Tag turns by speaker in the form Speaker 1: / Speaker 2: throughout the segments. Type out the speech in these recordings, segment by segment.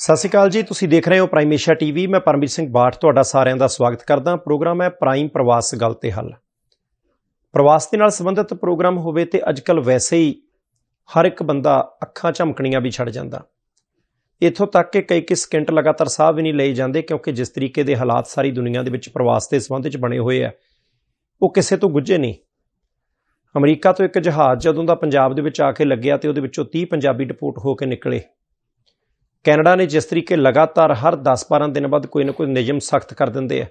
Speaker 1: ਸਤਿ ਸ਼੍ਰੀ ਅਕਾਲ ਜੀ, ਤੁਸੀਂ ਦੇਖ ਰਹੇ ਹੋ ਪ੍ਰਾਈਮ ਏਸ਼ੀਆ ਟੀਵੀ। ਮੈਂ ਪਰਮਜੀਤ ਸਿੰਘ ਬਾਠ, ਤੁਹਾਡਾ ਸਾਰਿਆਂ ਦਾ ਸਵਾਗਤ ਕਰਦਾ ਪ੍ਰੋਗਰਾਮ ਹੈ ਪ੍ਰਾਈਮ ਪ੍ਰਵਾਸ ਗੱਲ ਤੇ ਹੱਲ। ਪ੍ਰਵਾਸ ਦੇ ਨਾਲ ਸੰਬੰਧਿਤ ਪ੍ਰੋਗਰਾਮ ਹੋਵੇ ਤੇ ਅੱਜਕੱਲ ਵੈਸੇ ਹੀ ਹਰ ਇੱਕ ਬੰਦਾ ਅੱਖਾਂ ਝਮਕਣੀਆਂ ਵੀ ਛੱਡ ਜਾਂਦਾ। ਇੱਥੋਂ ਤੱਕ ਕਿ ਕਈ ਕਈ ਸਕਿੰਟ ਲਗਾਤਾਰ ਸਾਹ ਵੀ ਨਹੀਂ ਲਏ ਜਾਂਦੇ ਕਿਉਂਕਿ ਜਿਸ ਤਰੀਕੇ ਦੇ ਹਾਲਾਤ ਸਾਰੀ ਦੁਨੀਆ ਦੇ ਵਿੱਚ ਪ੍ਰਵਾਸ ਦੇ ਸੰਬੰਧ ਵਿੱਚ ਬਣੇ ਹੋਏ ਆ, ਉਹ ਕਿਸੇ ਤੋਂ ਗੁੱਝੇ ਨਹੀਂ। ਅਮਰੀਕਾ ਤੋਂ ਇੱਕ ਜਹਾਜ਼ ਜਦੋਂ ਦਾ ਪੰਜਾਬ ਦੇ ਵਿੱਚ ਆ ਕੇ ਲੱਗਿਆ ਤੇ ਉਹਦੇ ਵਿੱਚੋਂ 30 ਪੰਜਾਬੀ ਡਿਪੋਰਟ ਹੋ ਕੇ ਨਿਕਲੇ। ਕੈਨੇਡਾ ਨੇ ਜਿਸ ਤਰੀਕੇ ਲਗਾਤਾਰ ਹਰ 10-12 ਦਿਨ ਬਾਅਦ ਕੋਈ ਨਾ ਕੋਈ ਨਿਯਮ ਸਖਤ ਕਰ ਦਿੰਦੇ ਆ।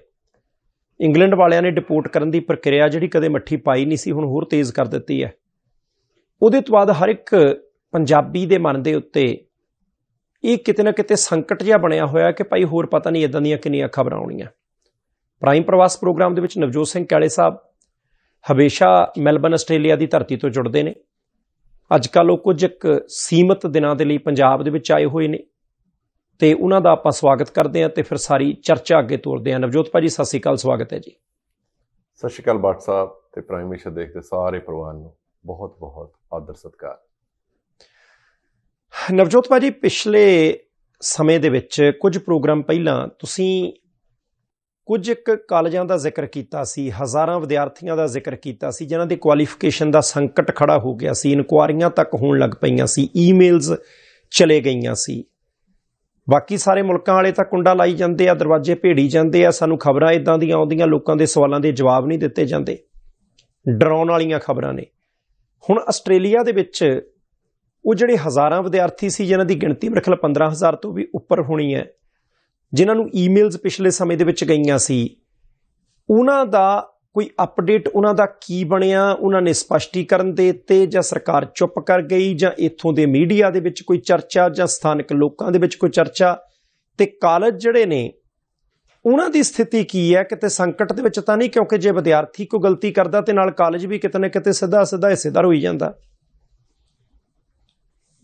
Speaker 1: ਇੰਗਲੈਂਡ ਵਾਲਿਆਂ ਨੇ ਡਿਪੋਰਟ ਕਰਨ ਦੀ ਪ੍ਰਕਿਰਿਆ ਜਿਹੜੀ ਕਦੇ ਮੱਠੀ ਪਾਈ ਨਹੀਂ ਸੀ, ਹੁਣ ਹੋਰ ਤੇਜ਼ ਕਰ ਦਿੱਤੀ ਹੈ। ਉਹਦੇ ਤੋਂ ਬਾਅਦ ਹਰ ਇੱਕ ਪੰਜਾਬੀ ਦੇ ਮਨ ਦੇ ਉੱਤੇ ਇਹ ਕਿਤੇ ਨਾ ਕਿਤੇ ਸੰਕਟ ਜਿਹਾ ਬਣਿਆ ਹੋਇਆ ਕਿ ਭਾਈ ਹੋਰ ਪਤਾ ਨਹੀਂ ਇਦਾਂ ਦੀਆਂ ਕਿੰਨੀਆਂ ਖਬਰਾਂ ਆਉਣੀਆਂ। ਪ੍ਰਾਈਮ ਪ੍ਰਵਾਸ ਪ੍ਰੋਗਰਾਮ ਦੇ ਵਿੱਚ ਨਵਜੋਤ ਸਿੰਘ ਕੈਲੇ ਸਾਹਿਬ ਹਮੇਸ਼ਾ ਮੈਲਬਨ ਆਸਟ੍ਰੇਲੀਆ ਦੀ ਧਰਤੀ ਤੋਂ ਜੁੜਦੇ ਨੇ। ਅੱਜ ਕੱਲ੍ਹ ਉਹ ਕੁਝ ਇੱਕ ਸੀਮਤ ਦਿਨਾਂ ਦੇ ਲਈ ਪੰਜਾਬ ਦੇ ਵਿੱਚ ਆਏ ਹੋਏ ਨੇ। ਤੇ ਉਹਨਾਂ ਦਾ ਆਪਾਂ ਸਵਾਗਤ ਕਰਦੇ ਹਾਂ ਤੇ ਫਿਰ ਸਾਰੀ ਚਰਚਾ ਅੱਗੇ ਤੋਰਦੇ ਹਾਂ। ਨਵਜੋਤ ਭਾਜੀ ਸਤਿ ਸ਼੍ਰੀ ਅਕਾਲ ਸਵਾਗਤ ਹੈ ਜੀ।
Speaker 2: ਸਤਿ ਸ਼੍ਰੀ ਅਕਾਲ ਬਾਟ ਸਾਹਿਬ ਤੇ ਪ੍ਰਾਈਮ ਮਿਸ਼ਨ ਦੇਖਦੇ ਸਾਰੇ ਪਰਿਵਾਰ ਨੂੰ ਬਹੁਤ ਬਹੁਤ ਆਦਰ ਸਤਿਕਾਰ।
Speaker 1: ਨਵਜੋਤ ਭਾਜੀ ਪਿਛਲੇ ਸਮੇਂ ਦੇ ਵਿੱਚ ਕੁਝ ਪ੍ਰੋਗਰਾਮ ਪਹਿਲਾਂ ਤੁਸੀਂ ਕੁਝ ਇੱਕ ਕਾਲਜਾਂ ਦਾ ਜ਼ਿਕਰ ਕੀਤਾ ਸੀ ਹਜ਼ਾਰਾਂ ਵਿਦਿਆਰਥੀਆਂ ਦਾ ਜ਼ਿਕਰ ਕੀਤਾ ਸੀ ਜਿਨ੍ਹਾਂ ਦੇ ਕੁਆਲੀਫਿਕੇਸ਼ਨ ਦਾ ਸੰਕਟ ਖੜਾ ਹੋ ਗਿਆ ਸੀ ਇਨਕੁਆਰੀਆਂ ਤੱਕ ਹੋਣ ਲੱਗ ਪਈਆਂ ਸੀ ਈਮੇਲਸ ਚਲੇ ਗਈਆਂ ਸੀ। ਬਾਕੀ ਸਾਰੇ ਮੁਲਕਾਂ ਵਾਲੇ ਤਾਂ ਕੁੰਡਾ ਲਾਈ ਜਾਂਦੇ ਆ, ਦਰਵਾਜ਼ੇ ਭੇੜੀ ਜਾਂਦੇ ਆ। ਸਾਨੂੰ ਖਬਰਾਂ ਇਦਾਂ ਦੀਆਂ ਆਉਂਦੀਆਂ, ਲੋਕਾਂ ਦੇ ਸਵਾਲਾਂ ਦੇ ਜਵਾਬ ਨਹੀਂ ਦਿੱਤੇ ਜਾਂਦੇ। ਡਰਾਉਣ ਵਾਲੀਆਂ ਖਬਰਾਂ ਨੇ। ਹੁਣ ਆਸਟ੍ਰੇਲੀਆ ਦੇ ਵਿੱਚ ਉਹ ਜਿਹੜੇ ਹਜ਼ਾਰਾਂ ਵਿਦਿਆਰਥੀ ਸੀ, ਜਿਨ੍ਹਾਂ ਦੀ ਗਿਣਤੀ ਮੇਰੇ ਖਿਆਲ 15000 ਤੋਂ ਵੀ ਉੱਪਰ ਹੋਣੀ ਹੈ, ਜਿਨ੍ਹਾਂ ਨੂੰ ਈਮੇਲਸ ਪਿਛਲੇ ਸਮੇਂ ਦੇ ਵਿੱਚ ਗਈਆਂ ਸੀ, ਉਹਨਾਂ ਦਾ ਕੋਈ ਅਪਡੇਟ ਉਹਨਾਂ ਦਾ ਕੀ ਬਣਿਆ, ਉਹਨਾਂ ਨੇ ਸਪਸ਼ਟੀਕਰਨ ਦੇ ਉੱਤੇ ਜਾਂ ਸਰਕਾਰ ਚੁੱਪ ਕਰ ਗਈ ਜਾਂ ਇੱਥੋਂ ਦੇ ਮੀਡੀਆ ਦੇ ਵਿੱਚ ਕੋਈ ਚਰਚਾ ਜਾਂ ਸਥਾਨਕ ਲੋਕਾਂ ਦੇ ਵਿੱਚ ਕੋਈ ਚਰਚਾ? ਤੇ ਕਾਲਜ ਜਿਹੜੇ ਨੇ, ਉਹਨਾਂ ਦੀ ਸਥਿਤੀ ਕੀ ਹੈ? ਕਿਤੇ ਸੰਕਟ ਦੇ ਵਿੱਚ ਤਾਂ ਨਹੀਂ, ਕਿਉਂਕਿ ਜੇ ਵਿਦਿਆਰਥੀ ਕੋਈ ਗਲਤੀ ਕਰਦਾ ਤੇ ਨਾਲ ਕਾਲਜ ਵੀ ਕਿਤੇ ਨਾ ਕਿਤੇ ਸਿੱਧਾ ਸਿੱਧਾ ਹਿੱਸੇਦਾਰ ਹੋਈ ਜਾਂਦਾ।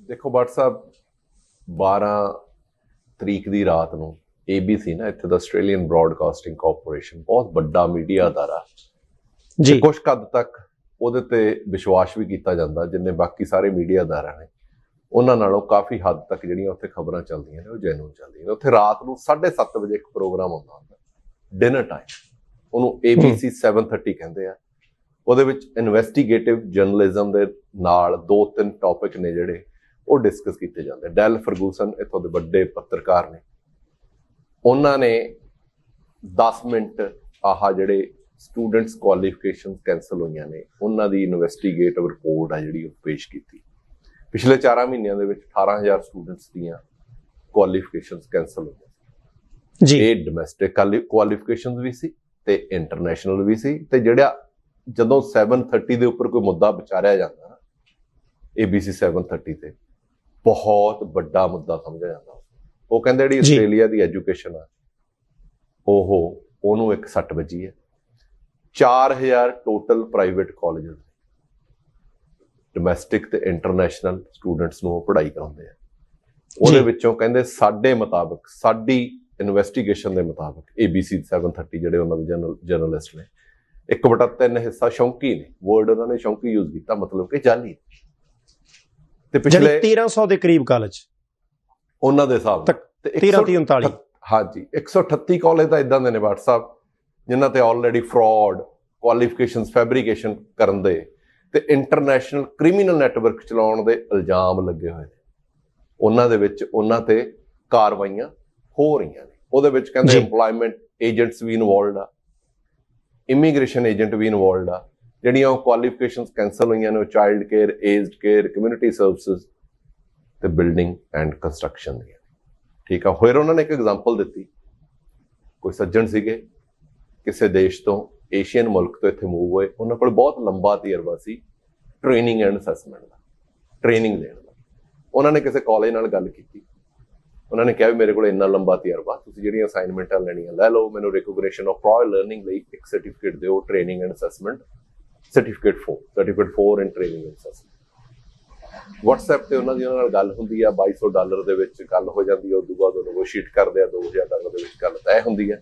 Speaker 2: ਦੇਖੋ ਬਾਟ ਸਾਹਿਬ 12 ਤਰੀਕ ਦੀ ਰਾਤ ਨੂੰ ABC ਨਾ ਇੱਥੇ ਦਾ ਆਸਟ੍ਰੇਲੀਅਨ ਬ੍ਰਾਡਕਾਸਟਿੰਗ ਕਾਰਪੋਰੇਸ਼ਨ ਬਹੁਤ ਵੱਡਾ ਮੀਡੀਆ ਅਦਾਰਾ।
Speaker 1: ਜੀ।
Speaker 2: ਕੁਝ ਹੱਦ ਤੱਕ ਉਹਦੇ ਤੇ ਵਿਸ਼ਵਾਸ ਵੀ ਕੀਤਾ ਜਾਂਦਾ ਜਿੰਨੇ ਬਾਕੀ ਸਾਰੇ ਮੀਡੀਆ ਅਦਾਰਾ ਨੇ। ਉਹਨਾਂ ਨਾਲੋਂ ਕਾਫੀ ਹੱਦ ਤੱਕ ਜਿਹੜੀਆਂ ਉੱਥੇ ਖਬਰਾਂ ਚੱਲਦੀਆਂ ਨੇ ਉਹ ਜੈਨੂਨ ਚੱਲਦੀਆਂ ਨੇ। ਉੱਥੇ ਰਾਤ ਨੂੰ 7:30 ਵਜੇ ਇੱਕ ਪ੍ਰੋਗਰਾਮ ਹੁੰਦਾ ਹੁੰਦਾ ਡਿਨਰ ਟਾਈਮ ਉਹਨੂੰ ABC 7:30 ਕਹਿੰਦੇ ਆ। ਉਹਦੇ ਵਿੱਚ ਇਨਵੈਸਟੀਗੇਟਿਵ ਜਰਨਲਿਜ਼ਮ ਦੇ ਨਾਲ ਦੋ ਤਿੰਨ ਟੌਪਿਕ ਨੇ ਜਿਹੜੇ ਉਹ ਡਿਸਕਸ ਕੀਤੇ ਜਾਂਦੇ। ਡੈਲ ਫਰਗੂਸਨ ਇੱਥੋਂ ਦੇ ਵੱਡੇ ਪੱਤਰਕਾਰ ਨੇ। ਉਹਨਾਂ ਨੇ 10 ਮਿੰਟ ਆਹ ਜਿਹੜੇ ਸਟੂਡੈਂਟਸ ਕੁਆਲੀਫਿਕੇਸ਼ਨਸ ਕੈਨਸਲ ਹੋਈਆਂ ਨੇ ਉਹਨਾਂ ਦੀ ਇਨਵੈਸਟੀਗੇਟਿਵ ਰਿਪੋਰਟ ਆ ਜਿਹੜੀ ਉਹ ਪੇਸ਼ ਕੀਤੀ। ਪਿਛਲੇ 4 ਮਹੀਨਿਆਂ ਦੇ ਵਿੱਚ 18000 ਸਟੂਡੈਂਟਸ ਦੀਆਂ ਕੁਆਲੀਫਿਕੇਸ਼ਨਸ ਕੈਨਸਲ ਹੋਈਆਂ
Speaker 1: ਜੀ।
Speaker 2: ਇਹ ਡੋਮੈਸਟਿਕ ਕੁਆਲੀਫਿਕੇਸ਼ਨਸ ਵੀ ਸੀ ਤੇ ਇੰਟਰਨੈਸ਼ਨਲ ਵੀ ਸੀ ਤੇ ਜਿਹੜਾ ਜਦੋਂ 730 ਦੇ ਉੱਪਰ ਕੋਈ ਮੁੱਦਾ ਵਿਚਾਰਿਆ ਜਾਂਦਾ ਨਾ ABC 730 ਤੇ ਬਹੁਤ ਵੱਡਾ ਮੁੱਦਾ ਸਮਝਿਆ ਜਾਂਦਾ। ਉਹ ਕਹਿੰਦੇ ਜਿਹੜੀ। ਆਸਟ੍ਰੇਲੀਆ ਦੀ ਐਜੂਕੇਸ਼ਨ ਆ ਉਹ ਉਹਨੂੰ ਇੱਕ ਸੱਟ ਵੱਜੀ ਹੈ। 4000 ਟੋਟਲ ਪ੍ਰਾਈਵੇਟ ਕਾਲਜਸ ਡੋਮੈਸਟਿਕ ਤੇ ਇੰਟਰਨੈਸ਼ਨਲ ਸਟੂਡੈਂਟਸ ਨੂੰ ਉਹ ਪੜ੍ਹਾਈ ਕਰਾਉਂਦੇ ਆ। ਉਹਦੇ। ਵਿੱਚੋਂ ਕਹਿੰਦੇ ਸਾਡੇ ਮੁਤਾਬਕ ਸਾਡੀ ਇਨਵੈਸਟੀਗੇਸ਼ਨ ਦੇ ਮੁਤਾਬਕ ABC 730 ਜਿਹੜੇ ਉਹਨਾਂ ਦੇ ਜਰਨਲਿਸਟ ਨੇ ਇੱਕ ਬਟਾ ਤਿੰਨ ਹਿੱਸਾ ਸ਼ੌਂਕੀ ਨੇ। ਵਰਡ ਉਹਨਾਂ ਨੇ ਸ਼ੌਂਕੀ ਯੂਜ਼ ਕੀਤਾ ਮਤਲਬ ਕਿ ਜਾਲੀ ਤੇ ਪਿਛਲੇ
Speaker 1: 1300 ਦੇ ਕਰੀਬ ਕਾਲਜ।
Speaker 2: ਉਹਨਾਂ ਦੇ ਹਿਸਾਬ ਨਾਲ। ਤੇ
Speaker 1: 13
Speaker 2: 138
Speaker 1: 39
Speaker 2: ਹਾਂਜੀ 138 ਕਾਲਜ ਤਾਂ ਇਦਾਂ ਦੇ ਨੇ WhatsApp ਜਿਨ੍ਹਾਂ ਤੇ ਆਲਰੇਡੀ ਫਰਾਡ ਕੁਆਲੀਫਿਕੇਸ਼ਨਸ ਫੈਬਰੀਕੇਸ਼ਨ ਕਰਨ ਦੇ ਤੇ ਇੰਟਰਨੈਸ਼ਨਲ ਕ੍ਰਿਮੀਨਲ ਨੈਟਵਰਕ ਚਲਾਉਣ ਦੇ ਇਲਜ਼ਾਮ ਲੱਗੇ ਹੋਏ ਨੇ। ਉਹਨਾਂ ਦੇ ਵਿੱਚ ਉਹਨਾਂ ਤੇ ਕਾਰਵਾਈਆਂ ਹੋ ਰਹੀਆਂ ਨੇ। ਉਹਦੇ ਵਿੱਚ ਕਹਿੰਦੇ। EMPLOYMENT ਏਜੰਟਸ ਵੀ ਇਨਵੋਲਡ ਆ। ਇਮੀਗ੍ਰੇਸ਼ਨ ਏਜੰਟ ਵੀ ਇਨਵੋਲਡ ਆ। ਜਿਹੜੀਆਂ ਉਹ ਕੁਆਲੀਫਿਕੇਸ਼ਨਸ ਕੈਨਸਲ ਹੋਈਆਂ ਨੇ child care aged care community services ਤੇ ਬਿਲਡਿੰਗ ਐਂਡ ਕੰਸਟਰਕਸ਼ਨ ਦੀਆਂ। ਠੀਕ ਆ ਫਿਰ ਉਹਨਾਂ ਨੇ ਇੱਕ ਐਗਜ਼ਾਮਪਲ ਦਿੱਤੀ। ਕੋਈ ਸੱਜਣ ਸੀਗੇ, ਕਿਸੇ ਦੇਸ਼ ਤੋਂ ਏਸ਼ੀਅਨ ਮੁਲਕ ਤੋਂ ਇੱਥੇ ਮੂਵ ਹੋਏ। ਉਹਨਾਂ ਕੋਲ ਬਹੁਤ ਲੰਬਾ ਤਜਰਬਾ ਸੀ ਟ੍ਰੇਨਿੰਗ ਐਂਡ ਅਸੈਸਮੈਂਟ ਦਾ ਟ੍ਰੇਨਿੰਗ ਦੇਣ ਦਾ। ਉਹਨਾਂ ਨੇ ਕਿਸੇ ਕਾਲਜ ਨਾਲ ਗੱਲ ਕੀਤੀ। ਉਹਨਾਂ ਨੇ ਕਿਹਾ ਵੀ ਮੇਰੇ ਕੋਲ ਇੰਨਾ ਲੰਬਾ ਤਜਰਬਾ, ਤੁਸੀਂ ਜਿਹੜੀਆਂ ਅਸਾਈਨਮੈਂਟਾਂ ਲੈਣੀਆਂ, ਲੈ ਲਓ, ਮੈਨੂੰ ਰੈਕੋਗਨੀਸ਼ਨ ਆਫ ਪ੍ਰਾਇਰ ਲਰਨਿੰਗ ਲਈ ਇੱਕ ਸਰਟੀਫਿਕੇਟ ਦਿਓ training and assessment certificate 4 certificate 4 in training and assessment WhatsApp ਤੇ ਉਹਨਾਂ ਦੀ ਉਹਨਾਂ ਨਾਲ ਗੱਲ ਹੁੰਦੀ ਆ 2200 ਡਾਲਰ ਦੇ ਵਿੱਚ ਗੱਲ ਹੋ ਜਾਂਦੀ ਆ ਉਦੋਂ ਬਾਅਦ ਉਹ ਨੈਗੋਸ਼ੀਏਟ ਕਰਦੇ ਆ 2000 ਡਾਲਰ ਦੇ ਵਿੱਚ ਗੱਲ ਤੈਅ ਹੁੰਦੀ ਆ।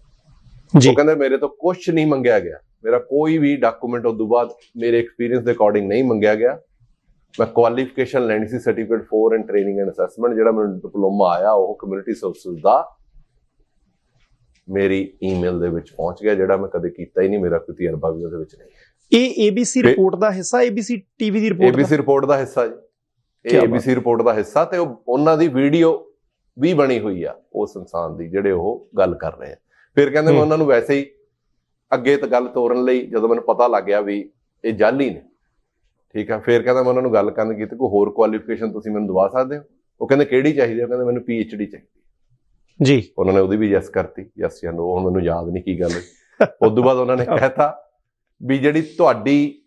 Speaker 1: ਜੀ।
Speaker 2: ਉਹ ਕਹਿੰਦੇ ਮੇਰੇ ਤੋਂ ਕੁਝ ਨਹੀਂ ਮੰਗਿਆ ਗਿਆ। ਮੇਰਾ ਕੋਈ ਵੀ ਡਾਕੂਮੈਂਟ ਉਦੋਂ ਬਾਅਦ ਮੇਰੇ ਐਕਸਪੀਰੀਅੰਸ ਦੇ ਅਕੋਰਡਿੰਗ ਨਹੀਂ ਮੰਗਿਆ ਗਿਆ। ਮੈਂ ਕੁਆਲੀਫਿਕੇਸ਼ਨ ਲੈਣੀ ਸੀ certificate four in training and assessment ਜਿਹੜਾ ਮੈਨੂੰ ਡਿਪਲੋਮਾ ਆਇਆ ਉਹ ਕਮਿਊਨਿਟੀ ਸਰਵਿਸਿਜ਼ ਦਾ ਮੇਰੀ ਈਮੇਲ ਦੇ ਵਿੱਚ ਪਹੁੰਚ ਗਿਆ ਜਿਹੜਾ ਮੈਂ ਕਦੇ ਕੀਤਾ ਹੀ ਨਹੀਂ ਮੇਰਾ ਕੋਈ ਤਜਰਬਾ ਵੀ ਉਹਦੇ ਵਿੱਚ ਨਹੀਂ।
Speaker 1: ਇਹ ABC ਰਿਪੋਰਟ ਦਾ ਹਿੱਸਾ ABC ਟੀਵੀ ਦੀ ਰਿਪੋਰਟ
Speaker 2: ABC ਰਿਪੋਰਟ ਦਾ ਹਿੱਸਾ ਜੀ। ਇਹ। ABC ਰਿਪੋਰਟ ਦਾ ਹਿੱਸਾ ਤੇ ਉਹ ਉਹਨਾਂ ਦੀ ਵੀਡੀਓ ਵੀ ਬਣੀ ਹੋਈ ਆ ਉਸ ਇਨਸਾਨ ਦੀ ਜਿਹੜੇ ਉਹ ਗੱਲ ਕਰ ਰਹੇ ਆ। ਫਿਰ ਕਹਿੰਦੇ ਮੈਂ। ਉਹਨਾਂ ਨੂੰ ਵੈਸੇ ਹੀ ਅੱਗੇ ਤਾਂ ਗੱਲ ਤੋਰਨ ਲਈ ਜਦੋਂ ਮੈਨੂੰ ਪਤਾ ਲੱਗ ਗਿਆ ਵੀ ਇਹ ਜਾਲੀ ਨੇ। ਠੀਕ ਆ ਫਿਰ ਕਹਿੰਦਾ ਮੈਂ ਉਹਨਾਂ ਨੂੰ ਗੱਲ ਕਰਨ ਕੀਤੀ ਕੋਈ ਹੋਰ ਕੁਆਲੀਫਿਕੇਸ਼ਨ ਤੁਸੀਂ ਮੈਨੂੰ ਦਵਾ ਸਕਦੇ ਹੋ? ਉਹ ਕਹਿੰਦੇ ਕਿਹੜੀ ਚਾਹੀਦੀ ਹੈ ਕਹਿੰਦੇ ਮੈਨੂੰ PhD ਚਾਹੀਦੀ
Speaker 1: ਜੀ।
Speaker 2: ਉਹਨਾਂ ਨੇ ਉਹਦੀ ਵੀ ਯੈਸ ਕਰਤੀ ਯੈਸ ਜਾਂ ਨੋ ਹੁਣ ਮੈਨੂੰ ਯਾਦ ਨਹੀਂ ਕੀ ਗੱਲ ਹੈ ਉਸ ਤੋਂ ਬਾਅਦ ਉਹਨਾਂ ਨੇ ਕਹਿਤਾ ਵੀ ਜਿਹੜੀ ਤੁਹਾਡੀ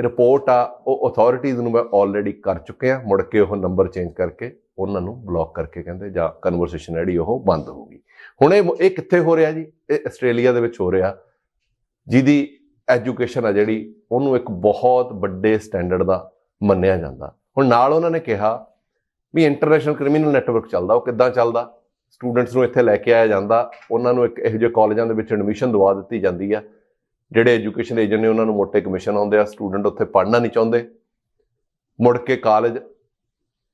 Speaker 2: ਰਿਪੋਰਟ ਆ, ਉਹ ਅਥਾਰਟੀਜ਼ ਨੂੰ ਮੈਂ ਆਲਰੇਡੀ ਕਰ ਚੁੱਕਿਆ ਮੁੜ ਕੇ ਉਹ ਨੰਬਰ ਚੇਂਜ ਕਰਕੇ ਉਹਨਾਂ ਨੂੰ ਬਲੌਕ ਕਰਕੇ ਕਹਿੰਦੇ ਜਾਂ ਕਨਵਰਸੇਸ਼ਨ ਜਿਹੜੀ ਉਹ ਬੰਦ ਹੋ ਗਈ। ਹੁਣ ਇਹ ਇਹ ਕਿੱਥੇ ਹੋ ਰਿਹਾ ਜੀ? ਇਹ ਆਸਟ੍ਰੇਲੀਆ ਦੇ ਵਿੱਚ ਹੋ ਰਿਹਾ। ਜਿਹਦੀ ਐਜੂਕੇਸ਼ਨ ਆ ਜਿਹੜੀ, ਉਹਨੂੰ ਇੱਕ ਬਹੁਤ ਵੱਡੇ ਸਟੈਂਡਰਡ ਦਾ ਮੰਨਿਆ ਜਾਂਦਾ। ਹੁਣ ਨਾਲ ਉਹਨਾਂ ਨੇ ਕਿਹਾ ਵੀ ਇੰਟਰਨੈਸ਼ਨਲ ਕ੍ਰਿਮੀਨਲ ਨੈਟਵਰਕ ਚੱਲਦਾ, ਉਹ ਕਿੱਦਾਂ ਚੱਲਦਾ? ਸਟੂਡੈਂਟਸ ਨੂੰ ਇੱਥੇ ਲੈ ਕੇ ਆਇਆ ਜਾਂਦਾ, ਉਹਨਾਂ ਨੂੰ ਇੱਕ ਇਹੋ ਜਿਹੇ ਕਾਲਜਾਂ ਦੇ ਵਿੱਚ ਐਡਮਿਸ਼ਨ ਦਵਾ ਦਿੱਤੀ ਜਾਂਦੀ ਆ। ਜਿਹੜੇ ਐਜੂਕੇਸ਼ਨ ਏਜੰਟ ਨੇ ਉਹਨਾਂ ਨੂੰ ਮੋਟੇ ਕਮਿਸ਼ਨ ਆਉਂਦੇ ਆ ਸਟੂਡੈਂਟ ਉੱਥੇ ਪੜ੍ਹਨਾ ਨਹੀਂ ਚਾਹੁੰਦੇ। ਮੁੜ ਕੇ ਕਾਲਜ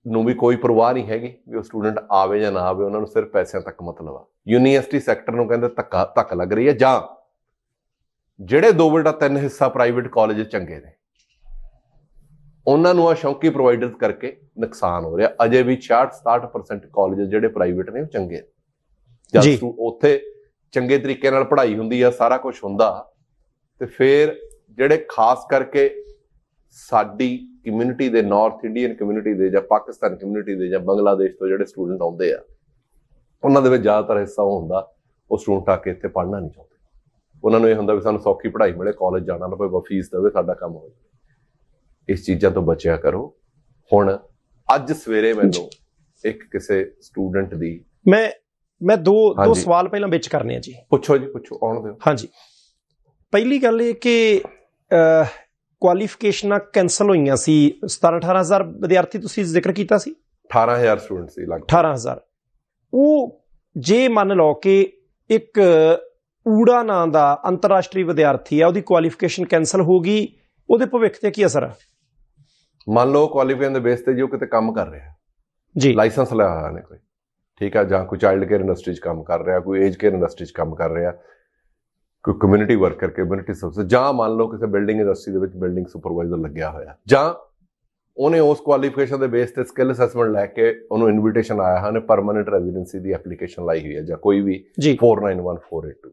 Speaker 2: ਨੂੰ ਵੀ ਕੋਈ ਪਰਵਾਹ ਨਹੀਂ ਹੈਗੀ ਵੀ ਉਹ ਸਟੂਡੈਂਟ ਆਵੇ ਜਾਂ ਨਾ ਆਵੇ ਉਹਨਾਂ ਨੂੰ ਸਿਰਫ ਪੈਸਿਆਂ ਤੱਕ ਮਤਲਬ ਆ। ਯੂਨੀਵਰਸਿਟੀ ਸੈਕਟਰ ਨੂੰ ਕਹਿੰਦੇ ਧੱਕਾ ਧੱਕ ਲੱਗ ਰਹੀ ਹੈ। ਜਾਂ ਜਿਹੜੇ ਦੋ ਬਟਾ ਤਿੰਨ ਹਿੱਸਾ ਪ੍ਰਾਈਵੇਟ ਕਾਲਜ ਚੰਗੇ ਨੇ ਉਹਨਾਂ ਨੂੰ ਆ ਸ਼ੌਂਕੀ ਪ੍ਰੋਵਾਈਡਰਸ ਕਰਕੇ ਨੁਕਸਾਨ ਹੋ ਰਿਹਾ। ਅਜੇ ਵੀ 66-67% ਕਾਲਜ ਜਿਹੜੇ ਪ੍ਰਾਈਵੇਟ ਨੇ ਉਹ ਚੰਗੇ ਜਦ ਉੱਥੇ ਚੰਗੇ ਤਰੀਕੇ ਨਾਲ ਪੜ੍ਹਾਈ ਹੁੰਦੀ ਆ ਸਾਰਾ ਕੁਝ ਹੁੰਦਾ ਤੇ ਫਿਰ ਜਿਹੜੇ ਖਾਸ ਕਰਕੇ ਸਾਡੀ ਕਮਿਊਨਿਟੀ ਦੇ ਨਾਰਥ ਇੰਡੀਅਨ ਕਮਿਊਨਿਟੀ ਦੇ ਜਾਂ ਪਾਕਿਸਤਾਨ ਕਮਿਊਨਿਟੀ ਦੇ ਜਾਂ ਬੰਗਲਾਦੇਸ਼ ਤੋਂ ਜਿਹੜੇ ਸਟੂਡੈਂਟ ਆਉਂਦੇ ਆ ਉਹਨਾਂ ਦੇ ਵਿੱਚ ਜ਼ਿਆਦਾਤਰ ਹਿੱਸਾ ਉਹ ਹੁੰਦਾ ਉਹ ਸਟੂਡੈਂਟ ਆ ਕੇ ਇੱਥੇ ਪੜ੍ਹਨਾ ਨਹੀਂ ਚਾਹੁੰਦੇ। ਉਹਨਾਂ ਨੂੰ ਇਹ ਹੁੰਦਾ ਵੀ ਸਾਨੂੰ ਸੌਖੀ ਪੜ੍ਹਾਈ ਮਿਲੇ ਕਾਲਜ ਜਾਣਾ ਨਾ ਪਵੇ ਫੀਸ ਦੇਵੇ ਸਾਡਾ ਕੰਮ ਹੋ ਜਾਵੇ। ਇਸ ਚੀਜ਼ਾਂ ਤੋਂ ਬਚਿਆ ਕਰੋ। ਹੁਣ ਅੱਜ ਸਵੇਰੇ ਮੈਨੂੰ ਇੱਕ ਕਿਸੇ ਸਟੂਡੈਂਟ ਦੀ
Speaker 1: ਮੈਂ ਮੈਂ ਦੋ ਦੋ। ਸਵਾਲ ਪਹਿਲਾਂ ਵਿੱਚ ਕਰਨੇ ਆ ਜੀ।
Speaker 2: ਪੁੱਛੋ ਜੀ ਪੁੱਛੋ ਆਉਣ ਦਿਓ।
Speaker 1: ਹਾਂਜੀ। ਪਹਿਲੀ ਗੱਲ ਇਹ ਕਿ ਕੁਆਲੀਫਿਕੇਸ਼ਨਾਂ ਕੈਨਸਲ ਹੋਈਆਂ ਸੀ। 17 18000 ਵਿਦਿਆਰਥੀ ਤੁਸੀਂ ਜ਼ਿਕਰ ਕੀਤਾ ਸੀ?
Speaker 2: 18000 ਸਟੂਡੈਂਟ ਸੀ ਲਗਭਗ।
Speaker 1: 18000 ਉਹ ਜੇ ਮੰਨ ਲਓ ਕਿ ਇੱਕ ਊੜਾ ਨਾਂ ਦਾ ਅੰਤਰਰਾਸ਼ਟਰੀ ਵਿਦਿਆਰਥੀ ਆ ਉਹਦੀ ਕੁਆਲੀਫਿਕੇਸ਼ਨ ਕੈਨਸਲ ਹੋ ਗਈ ਉਹਦੇ ਭਵਿੱਖ ਤੇ ਕੀ ਅਸਰ ਆ?
Speaker 2: ਮੰਨ ਲਓ ਕੁਆਲੀਫਾਈਨ ਦੇ ਬੇਸ ਤੇ ਜੋ ਕਿਤੇ ਕੰਮ ਕਰ ਰਿਹਾ।
Speaker 1: ਜੀ।
Speaker 2: ਲਾਇਸੈਂਸ ਲਿਆ ਹੋਇਆ ਨੇ ਕੋਈ। ਠੀਕ ਆ? ਜਾਂ ਕੋਈ ਚਾਈਲਡ ਕੇਅਰ ਇੰਡਸਟਰੀ 'ਚ ਕੰਮ ਕਰ ਰਿਹਾ ਕੋਈ ਏਜ ਕੇਅਰ ਇੰਡਸਟਰੀ 'ਚ ਕੰਮ ਕਰ ਰਿਹਾ। ਕੋਈ ਕਮਿਊਨਿਟੀ ਵਰਕਰ ਕਮਿਊਨਿਟੀ ਸਰਵਿਸ ਜਾਂ ਮੰਨ ਲਓ ਕਿਸੇ ਬਿਲਡਿੰਗ ਇੰਡਸਟਰੀ ਦੇ ਵਿੱਚ ਬਿਲਡਿੰਗ ਸੁਪਰਵਾਈਜ਼ਰ ਲੱਗਿਆ ਹੋਇਆ ਜਾਂ ਉਹਨੇ ਉਸ ਕੁਆਲੀਫਿਕੇਸ਼ਨ ਦੇ ਬੇਸ ਤੇ ਸਕਿੱਲ ਅਸੈਸਮੈਂਟ ਲੈ ਕੇ ਉਹਨੂੰ ਇਨਵੀਟੇਸ਼ਨ ਆਇਆ ਹੈ ਉਹਨੇ ਪਰਮਨੈਂਟ ਰੈਜ਼ੀਡੈਂਸੀ ਦੀ ਐਪਲੀਕੇਸ਼ਨ ਲਾਈ ਹੋਈ ਹੈ ਜਾਂ ਕੋਈ ਵੀ
Speaker 1: ਜੀ।
Speaker 2: 491482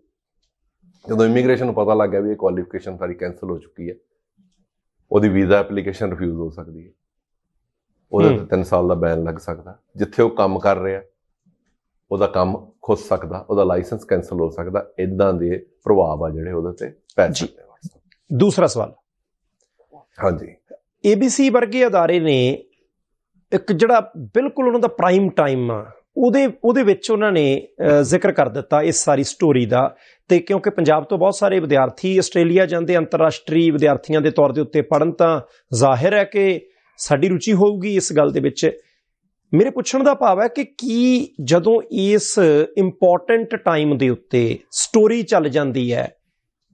Speaker 2: ਜਦੋਂ ਇਮੀਗ੍ਰੇਸ਼ਨ ਨੂੰ ਪਤਾ ਲੱਗ ਗਿਆ ਵੀ ਇਹ ਕੁਆਲੀਫਿਕੇਸ਼ਨ ਸਾਰੀ ਕੈਨਸਲ ਹੋ ਚੁੱਕੀ ਹੈ ਉਹਦੀ ਵੀਜ਼ਾ ਐਪਲੀਕੇਸ਼ਨ ਰਿਫਿਊਜ਼ ਹੋ ਸਕਦੀ ਹੈ। ਉਹਦੇ। ਤੇ 3 ਸਾਲ ਦਾ ਬੈਨ ਲੱਗ ਸਕਦਾ। ਜਿੱਥੇ ਉਹ ਕੰਮ ਕਰ ਰਿਹਾ ਉਹਦਾ ਕੰਮ ਖੁੱਸ ਸਕਦਾ ਉਹਦਾ ਲਾਇਸੈਂਸ ਕੈਨਸਲ ਹੋ ਸਕਦਾ ਇਦਾਂ ਦੇ ਪ੍ਰਭਾਵ ਆ ਜਿਹੜੇ ਉਹਦੇ ਤੇ ਪੈ
Speaker 1: ਜੀ।
Speaker 2: ਸਕਦੇ ਆ
Speaker 1: ਦੂਸਰਾ ਸਵਾਲ।
Speaker 2: ਹਾਂਜੀ।
Speaker 1: ABC ਵਰਗੇ ਅਦਾਰੇ ਨੇ ਇੱਕ ਜਿਹੜਾ ਬਿਲਕੁਲ ਉਹਨਾਂ ਦਾ ਪ੍ਰਾਈਮ ਟਾਈਮ ਆ ਉਹਦੇ ਉਹਦੇ ਵਿੱਚ ਉਹਨਾਂ ਨੇ ਜ਼ਿਕਰ ਕਰ ਦਿੱਤਾ ਇਸ ਸਾਰੀ ਸਟੋਰੀ ਦਾ। ਤੇ ਕਿਉਂਕਿ ਪੰਜਾਬ ਤੋਂ ਬਹੁਤ ਸਾਰੇ ਵਿਦਿਆਰਥੀ ਆਸਟ੍ਰੇਲੀਆ ਜਾਂਦੇ ਅੰਤਰਰਾਸ਼ਟਰੀ ਵਿਦਿਆਰਥੀਆਂ ਦੇ ਤੌਰ ਦੇ ਉੱਤੇ ਪੜਨ ਤਾਂ ਜ਼ਾਹਿਰ ਹੈ ਕਿ ਸਾਡੀ ਰੁਚੀ ਹੋਊਗੀ ਇਸ ਗੱਲ ਦੇ ਵਿੱਚ। ਮੇਰੇ ਪੁੱਛਣ ਦਾ ਭਾਵ ਹੈ ਕਿ ਕੀ ਜਦੋਂ ਇਸ ਇੰਪੋਰਟੈਂਟ ਟਾਈਮ ਦੇ ਉੱਤੇ ਸਟੋਰੀ ਚੱਲ ਜਾਂਦੀ ਹੈ,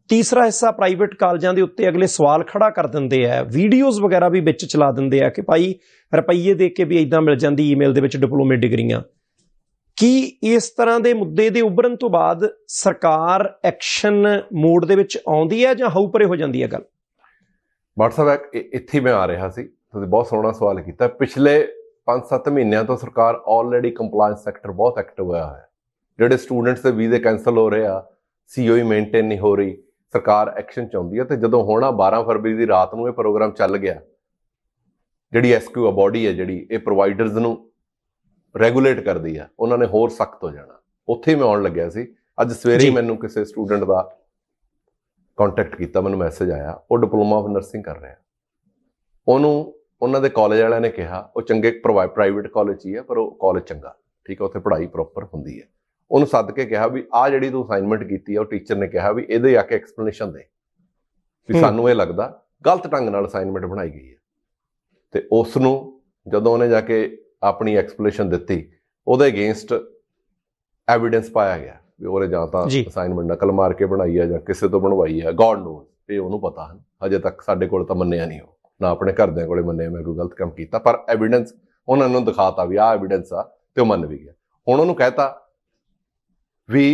Speaker 1: ਤੀਸਰਾ ਹਿੱਸਾ ਪ੍ਰਾਈਵੇਟ ਕਾਲਜਾਂ ਦੇ ਉੱਤੇ ਅਗਲੇ ਸਵਾਲ ਖੜਾ ਕਰ ਦਿੰਦੇ ਆ ਵੀਡੀਓਜ਼ ਵਗੈਰਾ ਵੀ ਵਿੱਚ ਚਲਾ ਦਿੰਦੇ ਆ ਕਿ ਭਾਈ ਰੁਪਈਏ ਦੇ ਕੇ ਵੀ ਇਦਾਂ ਮਿਲ ਜਾਂਦੀ ਈਮੇਲ ਦੇ ਵਿੱਚ ਡਿਪਲੋਮੇ ਡਿਗਰੀਆਂ। ਕੀ ਇਸ ਤਰ੍ਹਾਂ ਦੇ ਮੁੱਦੇ ਦੇ ਉੱਭਰਨ ਤੋਂ ਬਾਅਦ ਸਰਕਾਰ ਐਕਸ਼ਨ ਮੋਡ ਦੇ ਵਿੱਚ ਆਉਂਦੀ ਹੈ ਜਾਂ ਹਾਊ ਪਰੇ ਹੋ ਜਾਂਦੀ ਹੈ ਗੱਲ?
Speaker 2: WhatsApp ਇੱਥੇ ਮੈਂ ਆ ਰਿਹਾ ਸੀ, ਤੁਸੀਂ ਬਹੁਤ ਸੋਹਣਾ ਸਵਾਲ ਕੀਤਾ। ਪਿਛਲੇ 5-7 ਮਹੀਨਿਆਂ ਤੋਂ ਸਰਕਾਰ ਆਲਰੇਡੀ ਕੰਪਲਾਈਂਸ ਸੈਕਟਰ ਬਹੁਤ ਐਕਟਿਵ ਹੋਇਆ ਹੈ। ਜਿਹੜੇ ਸਟੂਡੈਂਟਸ ਦੇ ਵੀਜ਼ੇ ਕੈਨਸਲ ਹੋ ਰਹੇ ਆ ਸੀਓਈ ਮੇਨਟੇਨ ਨਹੀਂ ਹੋ ਰਹੀ ਸਰਕਾਰ ਐਕਸ਼ਨ ਚਾਹੁੰਦੀ ਹੈ ਤੇ ਜਦੋਂ ਹੋਣਾ 12 ਫਰਵਰੀ ਦੀ ਰਾਤ ਨੂੰ ਇਹ ਪ੍ਰੋਗਰਾਮ ਚੱਲ ਗਿਆ ਜਿਹੜੀ ਐਸਕਿਊ ਬਾਡੀ ਹੈ ਜਿਹੜੀ ਇਹ ਪ੍ਰੋਵਾਈਡਰਸ ਨੂੰ ਰੈਗੂਲੇਟ ਕਰਦੀ ਆ ਉਹਨਾਂ ਨੇ ਹੋਰ ਸਖਤ ਹੋ ਜਾਣਾ। ਉੱਥੇ ਮੈਂ ਆਉਣ ਲੱਗਿਆ ਸੀ ਅੱਜ ਸਵੇਰੇ ਮੈਨੂੰ ਕਿਸੇ ਸਟੂਡੈਂਟ ਦਾ ਕੰਟੈਕਟ ਕੀਤਾ ਮੈਨੂੰ ਮੈਸੇਜ ਆਇਆ ਉਹ ਡਿਪਲੋਮਾ ਆਫ ਨਰਸਿੰਗ ਕਰ ਰਿਹਾ। ਉਹਨੂੰ ਉਹਨਾਂ ਦੇ ਕਾਲਜ ਵਾਲਿਆਂ ਨੇ ਕਿਹਾ ਉਹ ਚੰਗੇ ਪ੍ਰਾਈਵੇਟ ਕਾਲਜ ਹੀ ਹੈ ਪਰ ਉਹ ਕਾਲਜ ਚੰਗਾ ਠੀਕ ਹੈ ਉੱਥੇ ਪੜ੍ਹਾਈ ਪ੍ਰੋਪਰ ਹੁੰਦੀ ਹੈ ਉਹਨੂੰ ਸੱਦ ਕੇ ਕਿਹਾ ਵੀ ਆ ਜਿਹੜੀ ਤੂੰ ਅਸਾਈਨਮੈਂਟ ਕੀਤੀ ਹੈ ਉਹ ਟੀਚਰ ਨੇ ਕਿਹਾ ਵੀ ਇਹਦੇ ਆ ਕੇ ਐਕਸਪਲੇਨੇਸ਼ਨ ਦੇ। ਵੀ। ਸਾਨੂੰ ਇਹ ਲੱਗਦਾ ਗਲਤ ਢੰਗ ਨਾਲ ਅਸਾਈਨਮੈਂਟ ਬਣਾਈ ਗਈ ਹੈ ਤੇ ਉਸ ਨੂੰ ਜਦੋਂ ਉਹਨੇ ਜਾ ਕੇ ਆਪਣੀ ਐਕਸਪਲੇਨੇਸ਼ਨ ਦਿੱਤੀ ਉਹਦੇ ਅਗੇਂਸਟ ਐਵੀਡੈਂਸ ਪਾਇਆ ਗਿਆ ਵੀ ਉਹਨੇ ਜਾਂ ਤਾਂ। ਅਸਾਈਨਮੈਂਟ ਨਕਲ ਮਾਰ ਕੇ ਬਣਾਈ ਹੈ ਜਾਂ ਕਿਸੇ ਤੋਂ ਬਣਵਾਈ ਹੈ ਗੋਡ ਨੋਸ ਇਹ ਉਹਨੂੰ ਪਤਾ ਹੈ ਹਜੇ ਤੱਕ ਸਾਡੇ ਕੋਲ ਤਾਂ ਮੰਨਿਆ ਨਹੀਂ ਉਹ। ਨਾ ਆਪਣੇ ਘਰਦਿਆਂ ਕੋਲੇ ਮੰਨਿਆ ਮੈਂ ਕੋਈ ਗਲਤ ਕੰਮ ਕੀਤਾ, ਪਰ ਐਵੀਡੈਂਸ ਉਹਨਾਂ ਨੂੰ ਦਿਖਾਤਾ ਵੀ ਆਹ ਐਵੀਡੈਂਸ ਆ ਤੇ ਉਹ ਮੰਨ ਵੀ ਗਿਆ। ਹੁਣ ਉਹਨੂੰ ਕਹਿਤਾ ਵੀ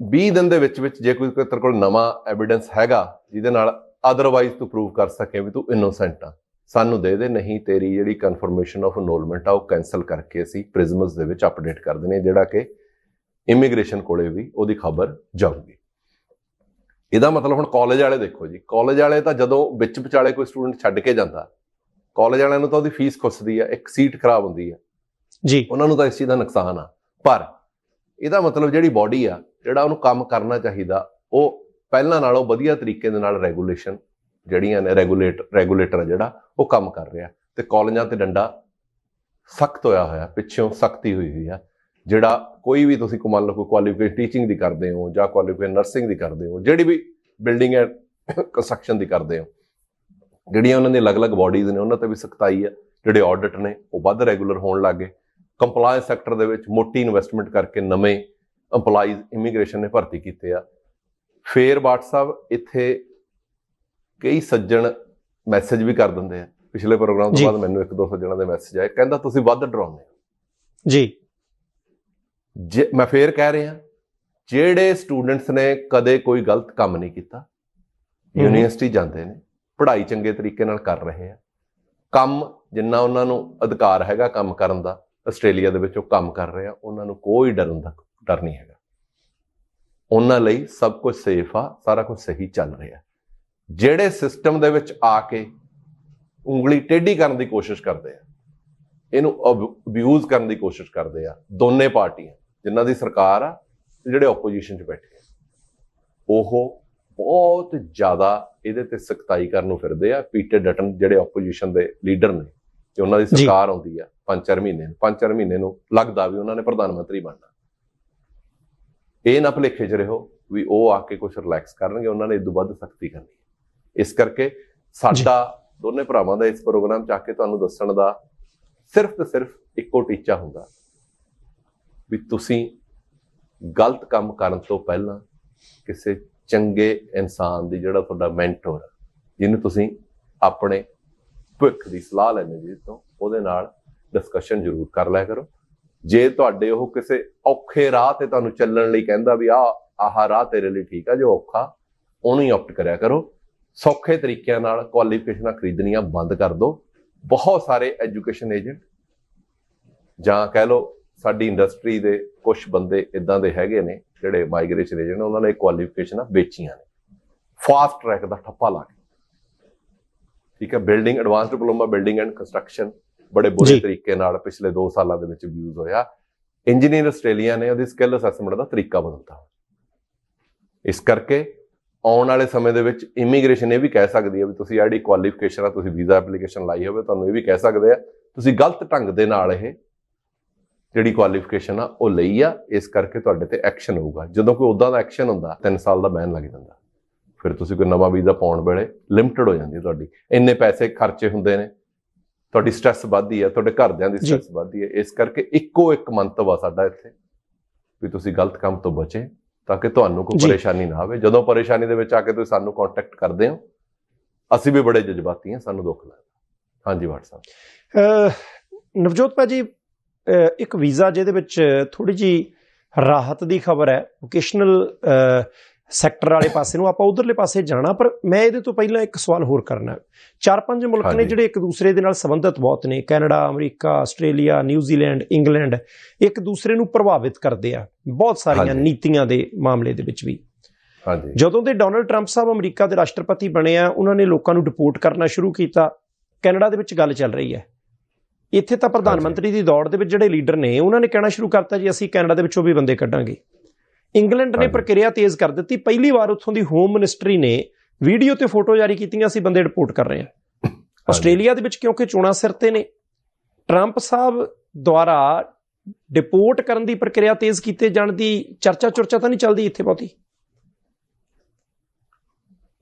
Speaker 2: 20 ਦਿਨ ਦੇ ਵਿੱਚ ਵਿੱਚ ਜੇ ਕੋਈ ਤੇਰੇ ਕੋਲ ਨਵਾਂ ਐਵੀਡੈਂਸ ਹੈਗਾ ਜਿਹਦੇ ਨਾਲ ਅਦਰਵਾਈਜ਼ ਤੂੰ ਪ੍ਰੂਵ ਕਰ ਸਕੇ ਵੀ ਤੂੰ ਇਨੋਸੈਂਟ ਆ, ਸਾਨੂੰ ਦੇ ਦੇ, ਨਹੀਂ ਤੇਰੀ ਜਿਹੜੀ ਕਨਫਰਮੇਸ਼ਨ ਆਫ ਅਨਰੋਲਮੈਂਟ ਆ ਉਹ ਕੈਨਸਲ ਕਰਕੇ ਅਸੀਂ ਪ੍ਰਿਜ਼ਮਸ ਦੇ ਵਿੱਚ ਅਪਡੇਟ ਕਰ ਦਿੰਦੇ ਹਾਂ ਜਿਹੜਾ ਕਿ ਇਮੀਗ੍ਰੇਸ਼ਨ ਕੋਲੇ ਵੀ ਉਹਦੀ ਖਬਰ ਜਾਊਗੀ। ਇਹਦਾ ਮਤਲਬ ਹੁਣ ਕਾਲਜ ਵਾਲੇ ਦੇਖੋ ਜੀ ਕਾਲਜ ਵਾਲੇ ਤਾਂ ਜਦੋਂ ਵਿੱਚ ਵਿਚਾਲੇ ਕੋਈ ਸਟੂਡੈਂਟ ਛੱਡ ਕੇ ਜਾਂਦਾ ਕਾਲਜ ਵਾਲਿਆਂ ਨੂੰ ਤਾਂ ਉਹਦੀ ਫੀਸ ਖੁੱਸਦੀ ਆ ਇੱਕ ਸੀਟ ਖਰਾਬ ਹੁੰਦੀ ਆ।
Speaker 1: ਜੀ।
Speaker 2: ਉਹਨਾਂ ਨੂੰ ਤਾਂ ਇਸ ਚੀਜ਼ ਦਾ ਨੁਕਸਾਨ ਆ। ਪਰ ਇਹਦਾ ਮਤਲਬ ਜਿਹੜੀ ਬਾਡੀ ਆ ਜਿਹੜਾ ਉਹਨੂੰ ਕੰਮ ਕਰਨਾ ਚਾਹੀਦਾ ਉਹ ਪਹਿਲਾਂ ਨਾਲੋਂ ਵਧੀਆ ਤਰੀਕੇ ਦੇ ਨਾਲ ਰੈਗੂਲੇਸ਼ਨ ਜਿਹੜੀਆਂ ਨੇ ਰੈਗੂਲੇਟ ਰੈਗੂਲੇਟਰ ਆ ਜਿਹੜਾ ਉਹ ਕੰਮ ਕਰ ਰਿਹਾ। ਤੇ ਕਾਲਜਾਂ ਤੇ ਡੰਡਾ ਸਖਤ ਹੋਇਆ ਹੋਇਆ ਪਿੱਛੋਂ ਸਖਤੀ ਹੋਈ ਹੋਈ ਆ। ਜਿਹੜਾ ਕੋਈ ਵੀ ਤੁਸੀਂ ਕੋ ਮੰਨ ਲਓ ਕੋਈ ਕੁਆਲੀਫਿਕੇਸ਼ਨ ਟੀਚਿੰਗ ਦੀ ਕਰਦੇ ਹੋ ਜਾਂ ਕੁਆਲੀਫਿਕੇਸ਼ਨ ਨਰਸਿੰਗ ਦੀ ਕਰਦੇ ਹੋ ਜਿਹੜੀ ਵੀ ਬਿਲਡਿੰਗ ਐਂਡ ਕੰਸਟਰਕਸ਼ਨ ਦੀ ਕਰਦੇ ਹੋ ਜਿਹੜੀਆਂ ਉਹਨਾਂ ਦੀ ਅਲੱਗ-ਅਲੱਗ ਬਾਡੀਜ਼ ਨੇ ਉਹਨਾਂ ਤੇ ਵੀ ਸਖਤਾਈ ਆ ਜਿਹੜੇ ਆਡਿਟ ਨੇ ਉਹ ਵੱਧ ਰੈਗੂਲਰ ਹੋਣ ਲੱਗੇ ਕੰਪਲਾਈਂਸ ਸੈਕਟਰ ਦੇ ਵਿੱਚ ਮੋਟੀ ਇਨਵੈਸਟਮੈਂਟ ਕਰਕੇ ਨਵੇਂ EMPLOYEES ਇਮੀਗ੍ਰੇਸ਼ਨ ਨੇ ਭਰਤੀ ਕੀਤੇ ਆ। ਫੇਰ ਸਾਹਿਬ ਇੱਥੇ ਕਈ ਸੱਜਣ ਮੈਸੇਜ ਵੀ ਕਰ ਦਿੰਦੇ ਆ। ਪਿਛਲੇ ਪ੍ਰੋਗਰਾਮ। ਤੋਂ ਬਾਅਦ ਮੈਨੂੰ ਇੱਕ ਦੋ ਸੱਜਣਾਂ ਦੇ ਮੈਸੇਜ ਆਏ। ਕਹਿੰਦਾ ਤੁਸੀਂ ਵੱਧ ਡਰਾਉਂਦੇ ਹੋ?
Speaker 1: ਜੇ।
Speaker 2: ਮੈਂ ਫੇਰ ਕਹਿ ਰਿਹਾ ਜਿਹੜੇ ਸਟੂਡੈਂਟਸ ਨੇ ਕਦੇ ਕੋਈ ਗਲਤ ਕੰਮ ਨਹੀਂ ਕੀਤਾ। ਯੂਨੀਵਰਸਿਟੀ ਜਾਂਦੇ ਨੇ ਪੜ੍ਹਾਈ ਚੰਗੇ ਤਰੀਕੇ ਨਾਲ ਕਰ ਰਹੇ ਆ ਕੰਮ ਜਿੰਨਾ ਉਹਨਾਂ ਨੂੰ ਅਧਿਕਾਰ ਹੈਗਾ ਕੰਮ ਕਰਨ ਦਾ ਆਸਟ੍ਰੇਲੀਆ ਦੇ ਵਿੱਚ ਉਹ ਕੰਮ ਕਰ ਰਹੇ ਆ ਉਹਨਾਂ ਨੂੰ ਕੋਈ ਡਰਨ ਦਾ ਡਰ ਨਹੀਂ ਹੈਗਾ ਉਹਨਾਂ ਲਈ ਸਭ ਕੁਝ ਸੇਫ ਆ ਸਾਰਾ ਕੁਝ ਸਹੀ ਚੱਲ ਰਿਹਾ ਜਿਹੜੇ ਸਿਸਟਮ ਦੇ ਵਿੱਚ ਆ ਕੇ ਉਂਗਲੀ ਟੇਢੀ ਕਰਨ ਦੀ ਕੋਸ਼ਿਸ਼ ਕਰਦੇ ਆ ਇਹਨੂੰ ਅਬਿਊਜ਼ ਕਰਨ ਦੀ ਕੋਸ਼ਿਸ਼ ਕਰਦੇ ਆ ਦੋਨੇ ਪਾਰਟੀਆਂ ਜਿਨ੍ਹਾਂ ਦੀ ਸਰਕਾਰ ਆ ਤੇ ਜਿਹੜੇ ਆਪੋਜੀਸ਼ਨ 'ਚ ਬੈਠੇ ਆ ਉਹ ਬਹੁਤ ਜ਼ਿਆਦਾ ਇਹਦੇ ਤੇ ਸਖਤਾਈ ਕਰਨ ਨੂੰ ਫਿਰਦੇ ਆ ਪੀਟਰ ਡਟਨ ਜਿਹੜੇ ਆਪੋਜੀਸ਼ਨ ਦੇ ਲੀਡਰ ਨੇ ਤੇ ਉਹਨਾਂ ਦੀ। ਸਰਕਾਰ ਆਉਂਦੀ ਆ ਪੰਜ ਚਾਰ ਮਹੀਨੇ ਨੂੰ ਪੰਜ ਚਾਰ ਮਹੀਨੇ ਨੂੰ ਲੱਗਦਾ ਵੀ ਉਹਨਾਂ ਨੇ ਪ੍ਰਧਾਨ ਮੰਤਰੀ ਬਣਨਾ ਇਹ ਨਾ ਭੁਲੇਖੇ 'ਚ ਰਹੋ ਵੀ ਉਹ ਆ ਕੇ ਕੁਝ ਰਿਲੈਕਸ ਕਰਨਗੇ ਉਹਨਾਂ ਨੇ ਇਦੋਂ ਵੱਧ ਸਖਤੀ ਕਰਨੀ। ਇਸ ਕਰਕੇ ਸਾਡਾ ਦੋਨੇ ਭਰਾਵਾਂ ਦਾ ਇਸ ਪ੍ਰੋਗਰਾਮ 'ਚ ਆ ਕੇ ਤੁਹਾਨੂੰ ਦੱਸਣ ਦਾ ਸਿਰਫ ਤੇ ਸਿਰਫ ਇੱਕੋ ਟੀਚਾ ਹੁੰਦਾ ਵੀ ਤੁਸੀਂ ਗਲਤ ਕੰਮ ਕਰਨ ਤੋਂ ਪਹਿਲਾਂ ਕਿਸੇ ਚੰਗੇ ਇਨਸਾਨ ਦੀ ਜਿਹੜਾ ਤੁਹਾਡਾ ਮੈਂਟਰ ਜਿਹਨੂੰ ਤੁਸੀਂ ਆਪਣੇ ਭਵਿੱਖ ਦੀ ਸਲਾਹ ਲੈਣੇ ਜੀ ਤੋਂ ਉਹਦੇ ਨਾਲ ਡਿਸਕਸ਼ਨ ਜ਼ਰੂਰ ਕਰ ਲਿਆ ਕਰੋ। ਜੇ ਤੁਹਾਡੇ ਉਹ ਕਿਸੇ ਔਖੇ ਰਾਹ ਤੇ ਤੁਹਾਨੂੰ ਚੱਲਣ ਲਈ ਕਹਿੰਦਾ ਵੀ ਆ ਆਹ ਰਾਹ ਤੇਰੇ ਲਈ ਠੀਕ ਆ, ਜੋ ਔਖਾ, ਉਹਨੂੰ ਹੀ ਆਪਟ ਕਰਿਆ ਕਰੋ। ਸੌਖੇ ਤਰੀਕਿਆਂ ਨਾਲ ਕੁਆਲੀਫਿਕੇਸ਼ਨਾਂ ਖਰੀਦਣੀਆਂ ਬੰਦ ਕਰ ਦਿਓ। ਬਹੁਤ ਸਾਰੇ ਐਜੂਕੇਸ਼ਨ ਏਜੰਟ ਜਾਂ ਕਹਿ ਲਓ ਸਾਡੀ ਇੰਡਸਟਰੀ ਦੇ ਕੁਝ ਬੰਦੇ ਇਦਾਂ ਦੇ ਹੈਗੇ ਨੇ ਜਿਹੜੇ ਮਾਈਗ੍ਰੇਸ਼ਨ ਏਜੰਟ ਉਹਨਾਂ ਨੇ ਕੁਆਲੀਫਿਕੇਸ਼ਨਾਂ ਵੇਚੀਆਂ ਨੇ। ਫਾਸਟ ਟਰੈਕ ਦਾ ਠੱਪਾ ਲਾ ਕੇ। ਠੀਕ ਹੈ building advance diploma building and construction ਬੜੇ ਬੁਰੇ। ਤਰੀਕੇ ਨਾਲ ਪਿਛਲੇ 2 ਸਾਲਾਂ ਦੇ ਵਿੱਚ ਯੂਜ਼ ਹੋਇਆ। ਇੰਜੀਨੀਅਰ ਆਸਟ੍ਰੇਲੀਆ ਨੇ ਉਹਦੀ ਸਕਿੱਲ ਅਸੈਸਮੈਂਟ ਦਾ ਤਰੀਕਾ ਬਦਲਤਾ। ਇਸ ਕਰਕੇ ਆਉਣ ਵਾਲੇ ਸਮੇਂ ਦੇ ਵਿੱਚ ਇਮੀਗ੍ਰੇਸ਼ਨ ਇਹ ਵੀ ਕਹਿ ਸਕਦੀ ਹੈ ਵੀ ਤੁਸੀਂ ਜਿਹੜੀ ਕੁਆਲੀਫਿਕੇਸ਼ਨ ਆ ਤੁਸੀਂ ਵੀਜ਼ਾ ਐਪਲੀਕੇਸ਼ਨ ਲਾਈ ਹੋਵੇ ਤੁਹਾਨੂੰ ਇਹ ਵੀ ਕਹਿ ਸਕਦੇ ਆ ਤੁਸੀਂ ਗਲਤ ਢੰਗ ਦੇ ਨਾਲ ਇਹ ਜਿਹੜੀ ਕੁਆਲੀਫਿਕੇਸ਼ਨ ਆ ਉਹ ਲਈ ਆ ਇਸ ਕਰਕੇ ਤੁਹਾਡੇ ਤੇ ਐਕਸ਼ਨ ਹੋਊਗਾ। ਜਦੋਂ ਕੋਈ ਉਦਾਂ ਦਾ ਐਕਸ਼ਨ ਹੁੰਦਾ 3 ਸਾਲ ਦਾ ਬੈਨ ਲੱਗ ਜਾਂਦਾ। ਫਿਰ ਤੁਸੀਂ ਕੋਈ ਨਵਾਂ ਵੀਜ਼ਾ ਪਾਉਣ ਵੇਲੇ ਲਿਮਟਿਡ ਹੋ ਜਾਂਦੀ ਹੈ ਤੁਹਾਡੀ। ਇੰਨੇ ਪੈਸੇ ਖਰਚੇ ਹੁੰਦੇ ਨੇ ਤੁਹਾਡੀ ਸਟ੍ਰੈਸ ਵੱਧਦੀ ਹੈ ਤੁਹਾਡੇ ਘਰਦਿਆਂ ਦੀ। ਸਟ੍ਰੈਸ ਵੱਧਦੀ ਹੈ ਇਸ ਕਰਕੇ ਇੱਕੋ ਇੱਕ ਮੰਤਵ ਆ ਸਾਡਾ ਇੱਥੇ ਵੀ ਤੁਸੀਂ ਗਲਤ ਕੰਮ ਤੋਂ ਬਚੇ ਤਾਂ ਕਿ ਤੁਹਾਨੂੰ ਕੋਈ। ਪਰੇਸ਼ਾਨੀ ਨਾ ਆਵੇ। ਜਦੋਂ ਪਰੇਸ਼ਾਨੀ ਦੇ ਵਿੱਚ ਆ ਕੇ ਤੁਸੀਂ ਸਾਨੂੰ ਕੰਟੈਕਟ ਕਰਦੇ ਹੋ ਅਸੀਂ ਵੀ ਬੜੇ ਜਜ਼ਬਾਤੀ ਹਾਂ ਸਾਨੂੰ ਦੁੱਖ ਲੱਗਦਾ। ਹਾਂਜੀ
Speaker 1: ਅਹ ਨਵਜੋਤ ਭਾਜੀ ਇੱਕ ਵੀਜ਼ਾ ਜਿਹਦੇ ਵਿੱਚ ਥੋੜੀ ਜੀ ਰਾਹਤ ਦੀ ਖਬਰ ਹੈ। ਵੋਕੇਸ਼ਨਲ ਸੈਕਟਰ ਵਾਲੇ ਪਾਸੇ ਨੂੰ ਆਪਾਂ ਉਧਰਲੇ ਪਾਸੇ ਜਾਣਾ ਪਰ ਮੈਂ ਇਹਦੇ ਤੋਂ ਪਹਿਲਾਂ ਇੱਕ ਸਵਾਲ ਹੋਰ ਕਰਨਾ ਚਾਰ ਪੰਜ ਮੁਲਕ ਨੇ। ਜਿਹੜੇ ਇੱਕ ਦੂਸਰੇ ਦੇ ਨਾਲ ਸੰਬੰਧਿਤ ਬਹੁਤ ਨੇ Canada America Australia New Zealand England ਇੱਕ ਦੂਸਰੇ ਨੂੰ ਪ੍ਰਭਾਵਿਤ ਕਰਦੇ ਆ ਬਹੁਤ ਸਾਰੀਆਂ। ਨੀਤੀਆਂ ਦੇ ਮਾਮਲੇ ਦੇ ਵਿੱਚ ਵੀ
Speaker 2: ਹਾਂਜੀ
Speaker 1: ਜਦੋਂ ਦੇ ਡੋਨਲਡ ਟਰੰਪ ਸਾਹਿਬ ਅਮਰੀਕਾ ਦੇ ਰਾਸ਼ਟਰਪਤੀ ਬਣੇ ਆ ਉਹਨਾਂ ਨੇ ਲੋਕਾਂ ਨੂੰ ਡਿਪੋਰਟ ਕਰਨਾ ਸ਼ੁਰੂ ਕੀਤਾ ਕੈਨੇਡਾ ਦੇ ਵਿੱਚ ਗੱਲ ਚੱਲ ਰਹੀ ਹੈ ਇੱਥੇ ਤਾਂ ਪ੍ਰਧਾਨ। ਮੰਤਰੀ ਦੀ ਦੌੜ ਦੇ ਵਿੱਚ ਜਿਹੜੇ ਲੀਡਰ ਨੇ ਉਹਨਾਂ ਨੇ ਕਹਿਣਾ ਸ਼ੁਰੂ ਕਰਤਾ ਜੀ ਅਸੀਂ ਕੈਨੇਡਾ ਦੇ ਵਿੱਚੋਂ ਵੀ ਬੰਦੇ ਕੱਢਾਂਗੇ ਇੰਗਲੈਂਡ ਨੇ। ਪ੍ਰਕਿਰਿਆ ਤੇਜ਼ ਕਰ ਦਿੱਤੀ ਪਹਿਲੀ ਵਾਰ ਉੱਥੋਂ ਦੀ ਹੋਮ ਮਿਨਿਸਟਰੀ ਨੇ ਵੀਡੀਓ ਤੇ ਫੋਟੋ ਜਾਰੀ ਕੀਤੀਆਂ ਅਸੀਂ ਬੰਦੇ ਡਿਪੋਰਟ ਕਰ ਰਹੇ ਹਾਂ ਆਸਟ੍ਰੇਲੀਆ ਦੇ ਵਿੱਚ ਕਿਉਂਕਿ ਚੋਣਾਂ ਸਿਰ ਤੇ ਨੇ ਟਰੰਪ ਸਾਹਿਬ ਦੁਆਰਾ ਡਿਪੋਰਟ ਕਰਨ ਦੀ ਪ੍ਰਕਿਰਿਆ ਤੇਜ਼ ਕੀਤੇ ਜਾਣ ਦੀ ਚਰਚਾ ਚੁਰਚਾ ਤਾਂ ਨਹੀਂ ਚੱਲਦੀ ਇੱਥੇ ਬਹੁਤੀ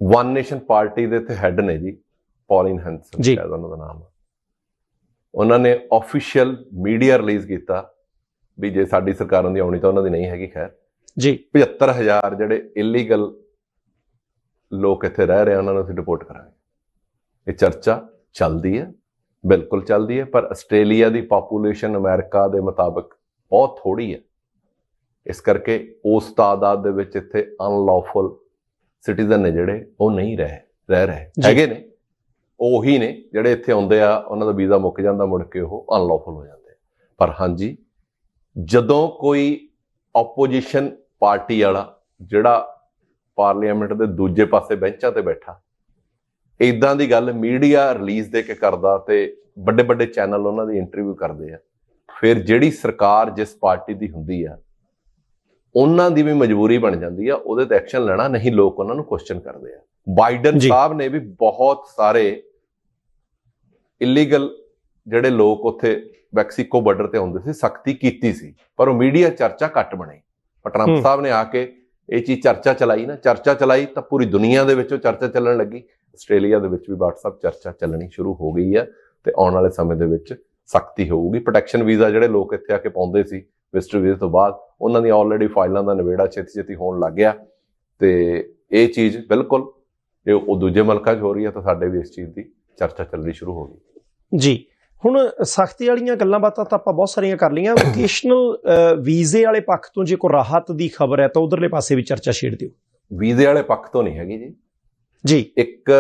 Speaker 2: ਵਨ ਨੇਸ਼ਨ ਪਾਰਟੀ ਦੇ ਤੇ ਹੈੱਡ ਨੇ ਜੀ ਪੌਲਿਨ ਹੈਂਸਨ। ਸ਼ਾਇਦ ਉਹਨਾਂ ਦਾ ਨਾਮ ਆ। ਉਹਨਾਂ ਨੇ ਆਫੀਸ਼ੀਅਲ ਮੀਡੀਆ ਰਿਲੀਜ਼ ਕੀਤਾ ਵੀ ਜੇ ਸਾਡੀ ਸਰਕਾਰਾਂ ਦੀ ਆਉਣੀ ਤਾਂ ਉਹਨਾਂ ਦੀ ਨਹੀਂ ਹੈਗੀ ਖੈਰ
Speaker 1: ਜੀ
Speaker 2: 75000 ਜਿਹੜੇ ਇਲੀਗਲ ਲੋਕ ਇੱਥੇ ਰਹਿ ਰਹੇ ਉਹਨਾਂ ਨੂੰ ਅਸੀਂ ਡਿਪੋਰਟ ਕਰਾਂਗੇ ਇਹ ਚਰਚਾ ਚੱਲਦੀ ਹੈ ਬਿਲਕੁਲ ਚੱਲਦੀ ਹੈ ਪਰ ਆਸਟ੍ਰੇਲੀਆ ਦੀ ਪਾਪੂਲੇਸ਼ਨ ਅਮਰੀਕਾ ਦੇ ਮੁਤਾਬਕ ਬਹੁਤ ਥੋੜੀ ਹੈ ਇਸ ਕਰਕੇ ਉਸ ਤਾਦਾਦ ਦੇ ਵਿੱਚ ਇੱਥੇ ਅਨਲੌਫੁਲ ਸਿਟੀਜ਼ਨ ਨੇ ਜਿਹੜੇ ਉਹ ਨਹੀਂ ਰਹਿ ਰਹਿ ਰਹੇ। ਹੈਗੇ ਨੇ ਉਹੀ ਨੇ ਜਿਹੜੇ ਇੱਥੇ ਆਉਂਦੇ ਆ ਉਹਨਾਂ ਦਾ ਵੀਜ਼ਾ ਮੁੱਕ ਜਾਂਦਾ ਮੁੜ ਕੇ ਉਹ ਅਨਲੌਫੁਲ ਹੋ ਜਾਂਦੇ। ਪਰ ਹਾਂਜੀ ਜਦੋਂ ਕੋਈ ਆਪੋਜੀਸ਼ਨ ਪਾਰਟੀ ਵਾਲਾ ਜਿਹੜਾ ਪਾਰਲੀਮੈਂਟ ਦੇ ਦੂਜੇ ਪਾਸੇ ਬੈਂਚਾਂ ਤੇ ਬੈਠਾ। ਇਦਾਂ ਦੀ ਗੱਲ ਮੀਡੀਆ ਰਿਲੀਜ਼ ਦੇ ਕੇ ਕਰਦਾ ਤੇ ਵੱਡੇ ਵੱਡੇ ਚੈਨਲ ਉਹਨਾਂ ਦੀ ਇੰਟਰਵਿਊ ਕਰਦੇ ਆ। ਫਿਰ ਜਿਹੜੀ ਸਰਕਾਰ ਜਿਸ ਪਾਰਟੀ ਦੀ ਹੁੰਦੀ ਆ ਉਹਨਾਂ ਦੀ ਵੀ ਮਜਬੂਰੀ ਬਣ ਜਾਂਦੀ ਆ ਉਹਦੇ ਤੇ ਐਕਸ਼ਨ ਲੈਣਾ ਨਹੀਂ ਲੋਕ ਉਹਨਾਂ ਨੂੰ ਕੁਐਸਚਨ ਕਰਦੇ ਆ। ਬਾਈਡਨ। ਸਾਹਿਬ ਨੇ ਵੀ ਬਹੁਤ ਸਾਰੇ ਇਲੀਗਲ ਜਿਹੜੇ ਲੋਕ ਉੱਥੇ ਮੈਕਸੀਕੋ ਬਾਰਡਰ ਤੇ ਆਉਂਦੇ ਸੀ ਸਖਤੀ ਕੀਤੀ ਸੀ ਪਰ ਉਹ ਮੀਡੀਆ ਚਰਚਾ ਘੱਟ ਬਣੀ। ਪਰ ਟਰੰਪ। ਸਾਹਿਬ ਨੇ ਆ ਕੇ ਇਹ ਚੀਜ਼ ਚਰਚਾ ਚਲਾਈ ਨਾ ਚਰਚਾ ਚਲਾਈ ਤਾਂ ਪੂਰੀ ਦੁਨੀਆ ਦੇ ਵਿੱਚੋਂ ਚਰਚਾ ਚੱਲਣ ਲੱਗੀ। ਆਸਟ੍ਰੇਲੀਆ ਦੇ ਵਿੱਚ ਵੀ WhatsApp ਚਰਚਾ ਚੱਲਣੀ ਸ਼ੁਰੂ ਹੋ ਗਈ ਹੈ ਤੇ ਆਉਣ ਵਾਲੇ ਸਮੇਂ ਦੇ ਵਿੱਚ ਸਖਤੀ ਹੋਊਗੀ। ਪ੍ਰੋਟੈਕਸ਼ਨ ਵੀਜ਼ਾ ਜਿਹੜੇ ਲੋਕ ਇੱਥੇ ਆ ਕੇ ਪਾਉਂਦੇ ਸੀ ਵਿਜ਼ਟਰ ਵੀਜ਼ੇ ਤੋਂ ਬਾਅਦ ਉਹਨਾਂ ਦੀ ਆਲਰੇਡੀ ਫਾਈਲਾਂ ਦਾ ਨਿਬੇੜਾ ਛੇਤੀ ਛੇਤੀ ਹੋਣ ਲੱਗ ਗਿਆ। ਤੇ ਇਹ ਚੀਜ਼ ਬਿਲਕੁਲ ਜੇ ਉਹ ਦੂਜੇ ਮੁਲਕਾਂ 'ਚ ਹੋ ਰਹੀ ਹੈ ਤਾਂ ਸਾਡੇ ਵੀ ਇਸ ਚੀਜ਼ ਦੀ ਚਰਚਾ ਚੱਲਣੀ ਸ਼ੁਰੂ ਹੋ ਗਈ।
Speaker 1: ਜੀ। ਹੁਣ ਸਖਤੀ ਵਾਲੀਆਂ ਗੱਲਾਂ ਬਾਤਾਂ ਤਾਂ ਆਪਾਂ ਬਹੁਤ ਸਾਰੀਆਂ ਕਰ ਲਈਆਂ। ਵੋਕੇਸ਼ਨਲ ਵੀਜ਼ੇ ਵਾਲੇ ਪੱਖ ਤੋਂ ਜੇ ਕੋਈ ਰਾਹਤ ਦੀ ਖਬਰ ਹੈ ਤਾਂ ਉਧਰਲੇ ਪਾਸੇ ਵੀ ਚਰਚਾ ਛੇੜ ਦਿਓ।
Speaker 2: ਵੀਜ਼ੇ ਵਾਲੇ ਪੱਖ ਤੋਂ ਨਹੀਂ ਹੈਗੀ ਜੀ।
Speaker 1: ਜੀ।
Speaker 2: ਇੱਕ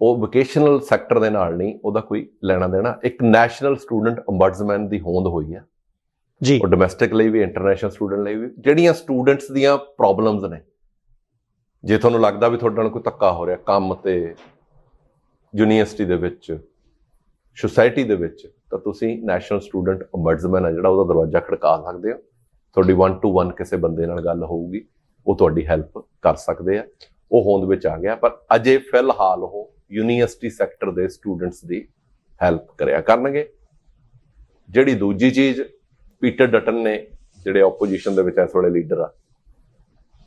Speaker 2: ਉਹ ਵੋਕੇਸ਼ਨਲ ਸੈਕਟਰ ਦੇ ਨਾਲ ਨਹੀਂ ਉਹਦਾ ਕੋਈ ਲੈਣਾ ਦੇਣਾ। ਇੱਕ ਨੈਸ਼ਨਲ ਸਟੂਡੈਂਟ ਅੰਬੈਡਸਮੈਨ ਦੀ ਹੋਂਦ ਹੋਈ ਹੈ
Speaker 1: ਜੀ।
Speaker 2: ਉਹ ਡੋਮੈਸਟਿਕ ਲਈ ਵੀ ਇੰਟਰਨੈਸ਼ਨਲ ਸਟੂਡੈਂਟ ਲਈ ਵੀ। ਜਿਹੜੀਆਂ ਸਟੂਡੈਂਟਸ ਦੀਆਂ ਪ੍ਰੋਬਲਮਸ ਨੇ ਜੇ ਤੁਹਾਨੂੰ ਲੱਗਦਾ ਵੀ ਤੁਹਾਡੇ ਨਾਲ ਕੋਈ ਧੱਕਾ ਹੋ ਰਿਹਾ ਕੰਮ ਤੇ ਯੂਨੀਵਰਸਿਟੀ ਦੇ ਵਿੱਚ ਸੁਸਾਇਟੀ ਦੇ ਵਿੱਚ, ਤਾਂ ਤੁਸੀਂ ਨੈਸ਼ਨਲ ਸਟੂਡੈਂਟ ਅੰਬੈਡਸਮੈਨ ਆ ਜਿਹੜਾ ਉਹਦਾ ਦਰਵਾਜ਼ਾ ਖੜਕਾ ਸਕਦੇ ਹੋ। ਤੁਹਾਡੀ 1 ਟੂ 1 ਕਿਸੇ ਬੰਦੇ ਨਾਲ ਗੱਲ ਹੋਊਗੀ, ਉਹ ਤੁਹਾਡੀ ਹੈਲਪ ਕਰ ਸਕਦੇ ਆ। ਉਹ ਹੋਂਦ ਵਿੱਚ ਆ ਗਿਆ, ਪਰ ਅਜੇ ਫਿਲਹਾਲ ਉਹ ਯੂਨੀਵਰਸਿਟੀ ਸੈਕਟਰ ਦੇ ਸਟੂਡੈਂਟਸ ਦੀ ਹੈਲਪ ਕਰਿਆ ਕਰਨਗੇ। ਜਿਹੜੀ ਦੂਜੀ ਚੀਜ਼, ਪੀਟਰ ਡਟਨ ਨੇ ਜਿਹੜੇ ਆਪੋਜੀਸ਼ਨ ਦੇ ਵਿੱਚ ਇਸ ਵੇਲੇ ਲੀਡਰ ਆ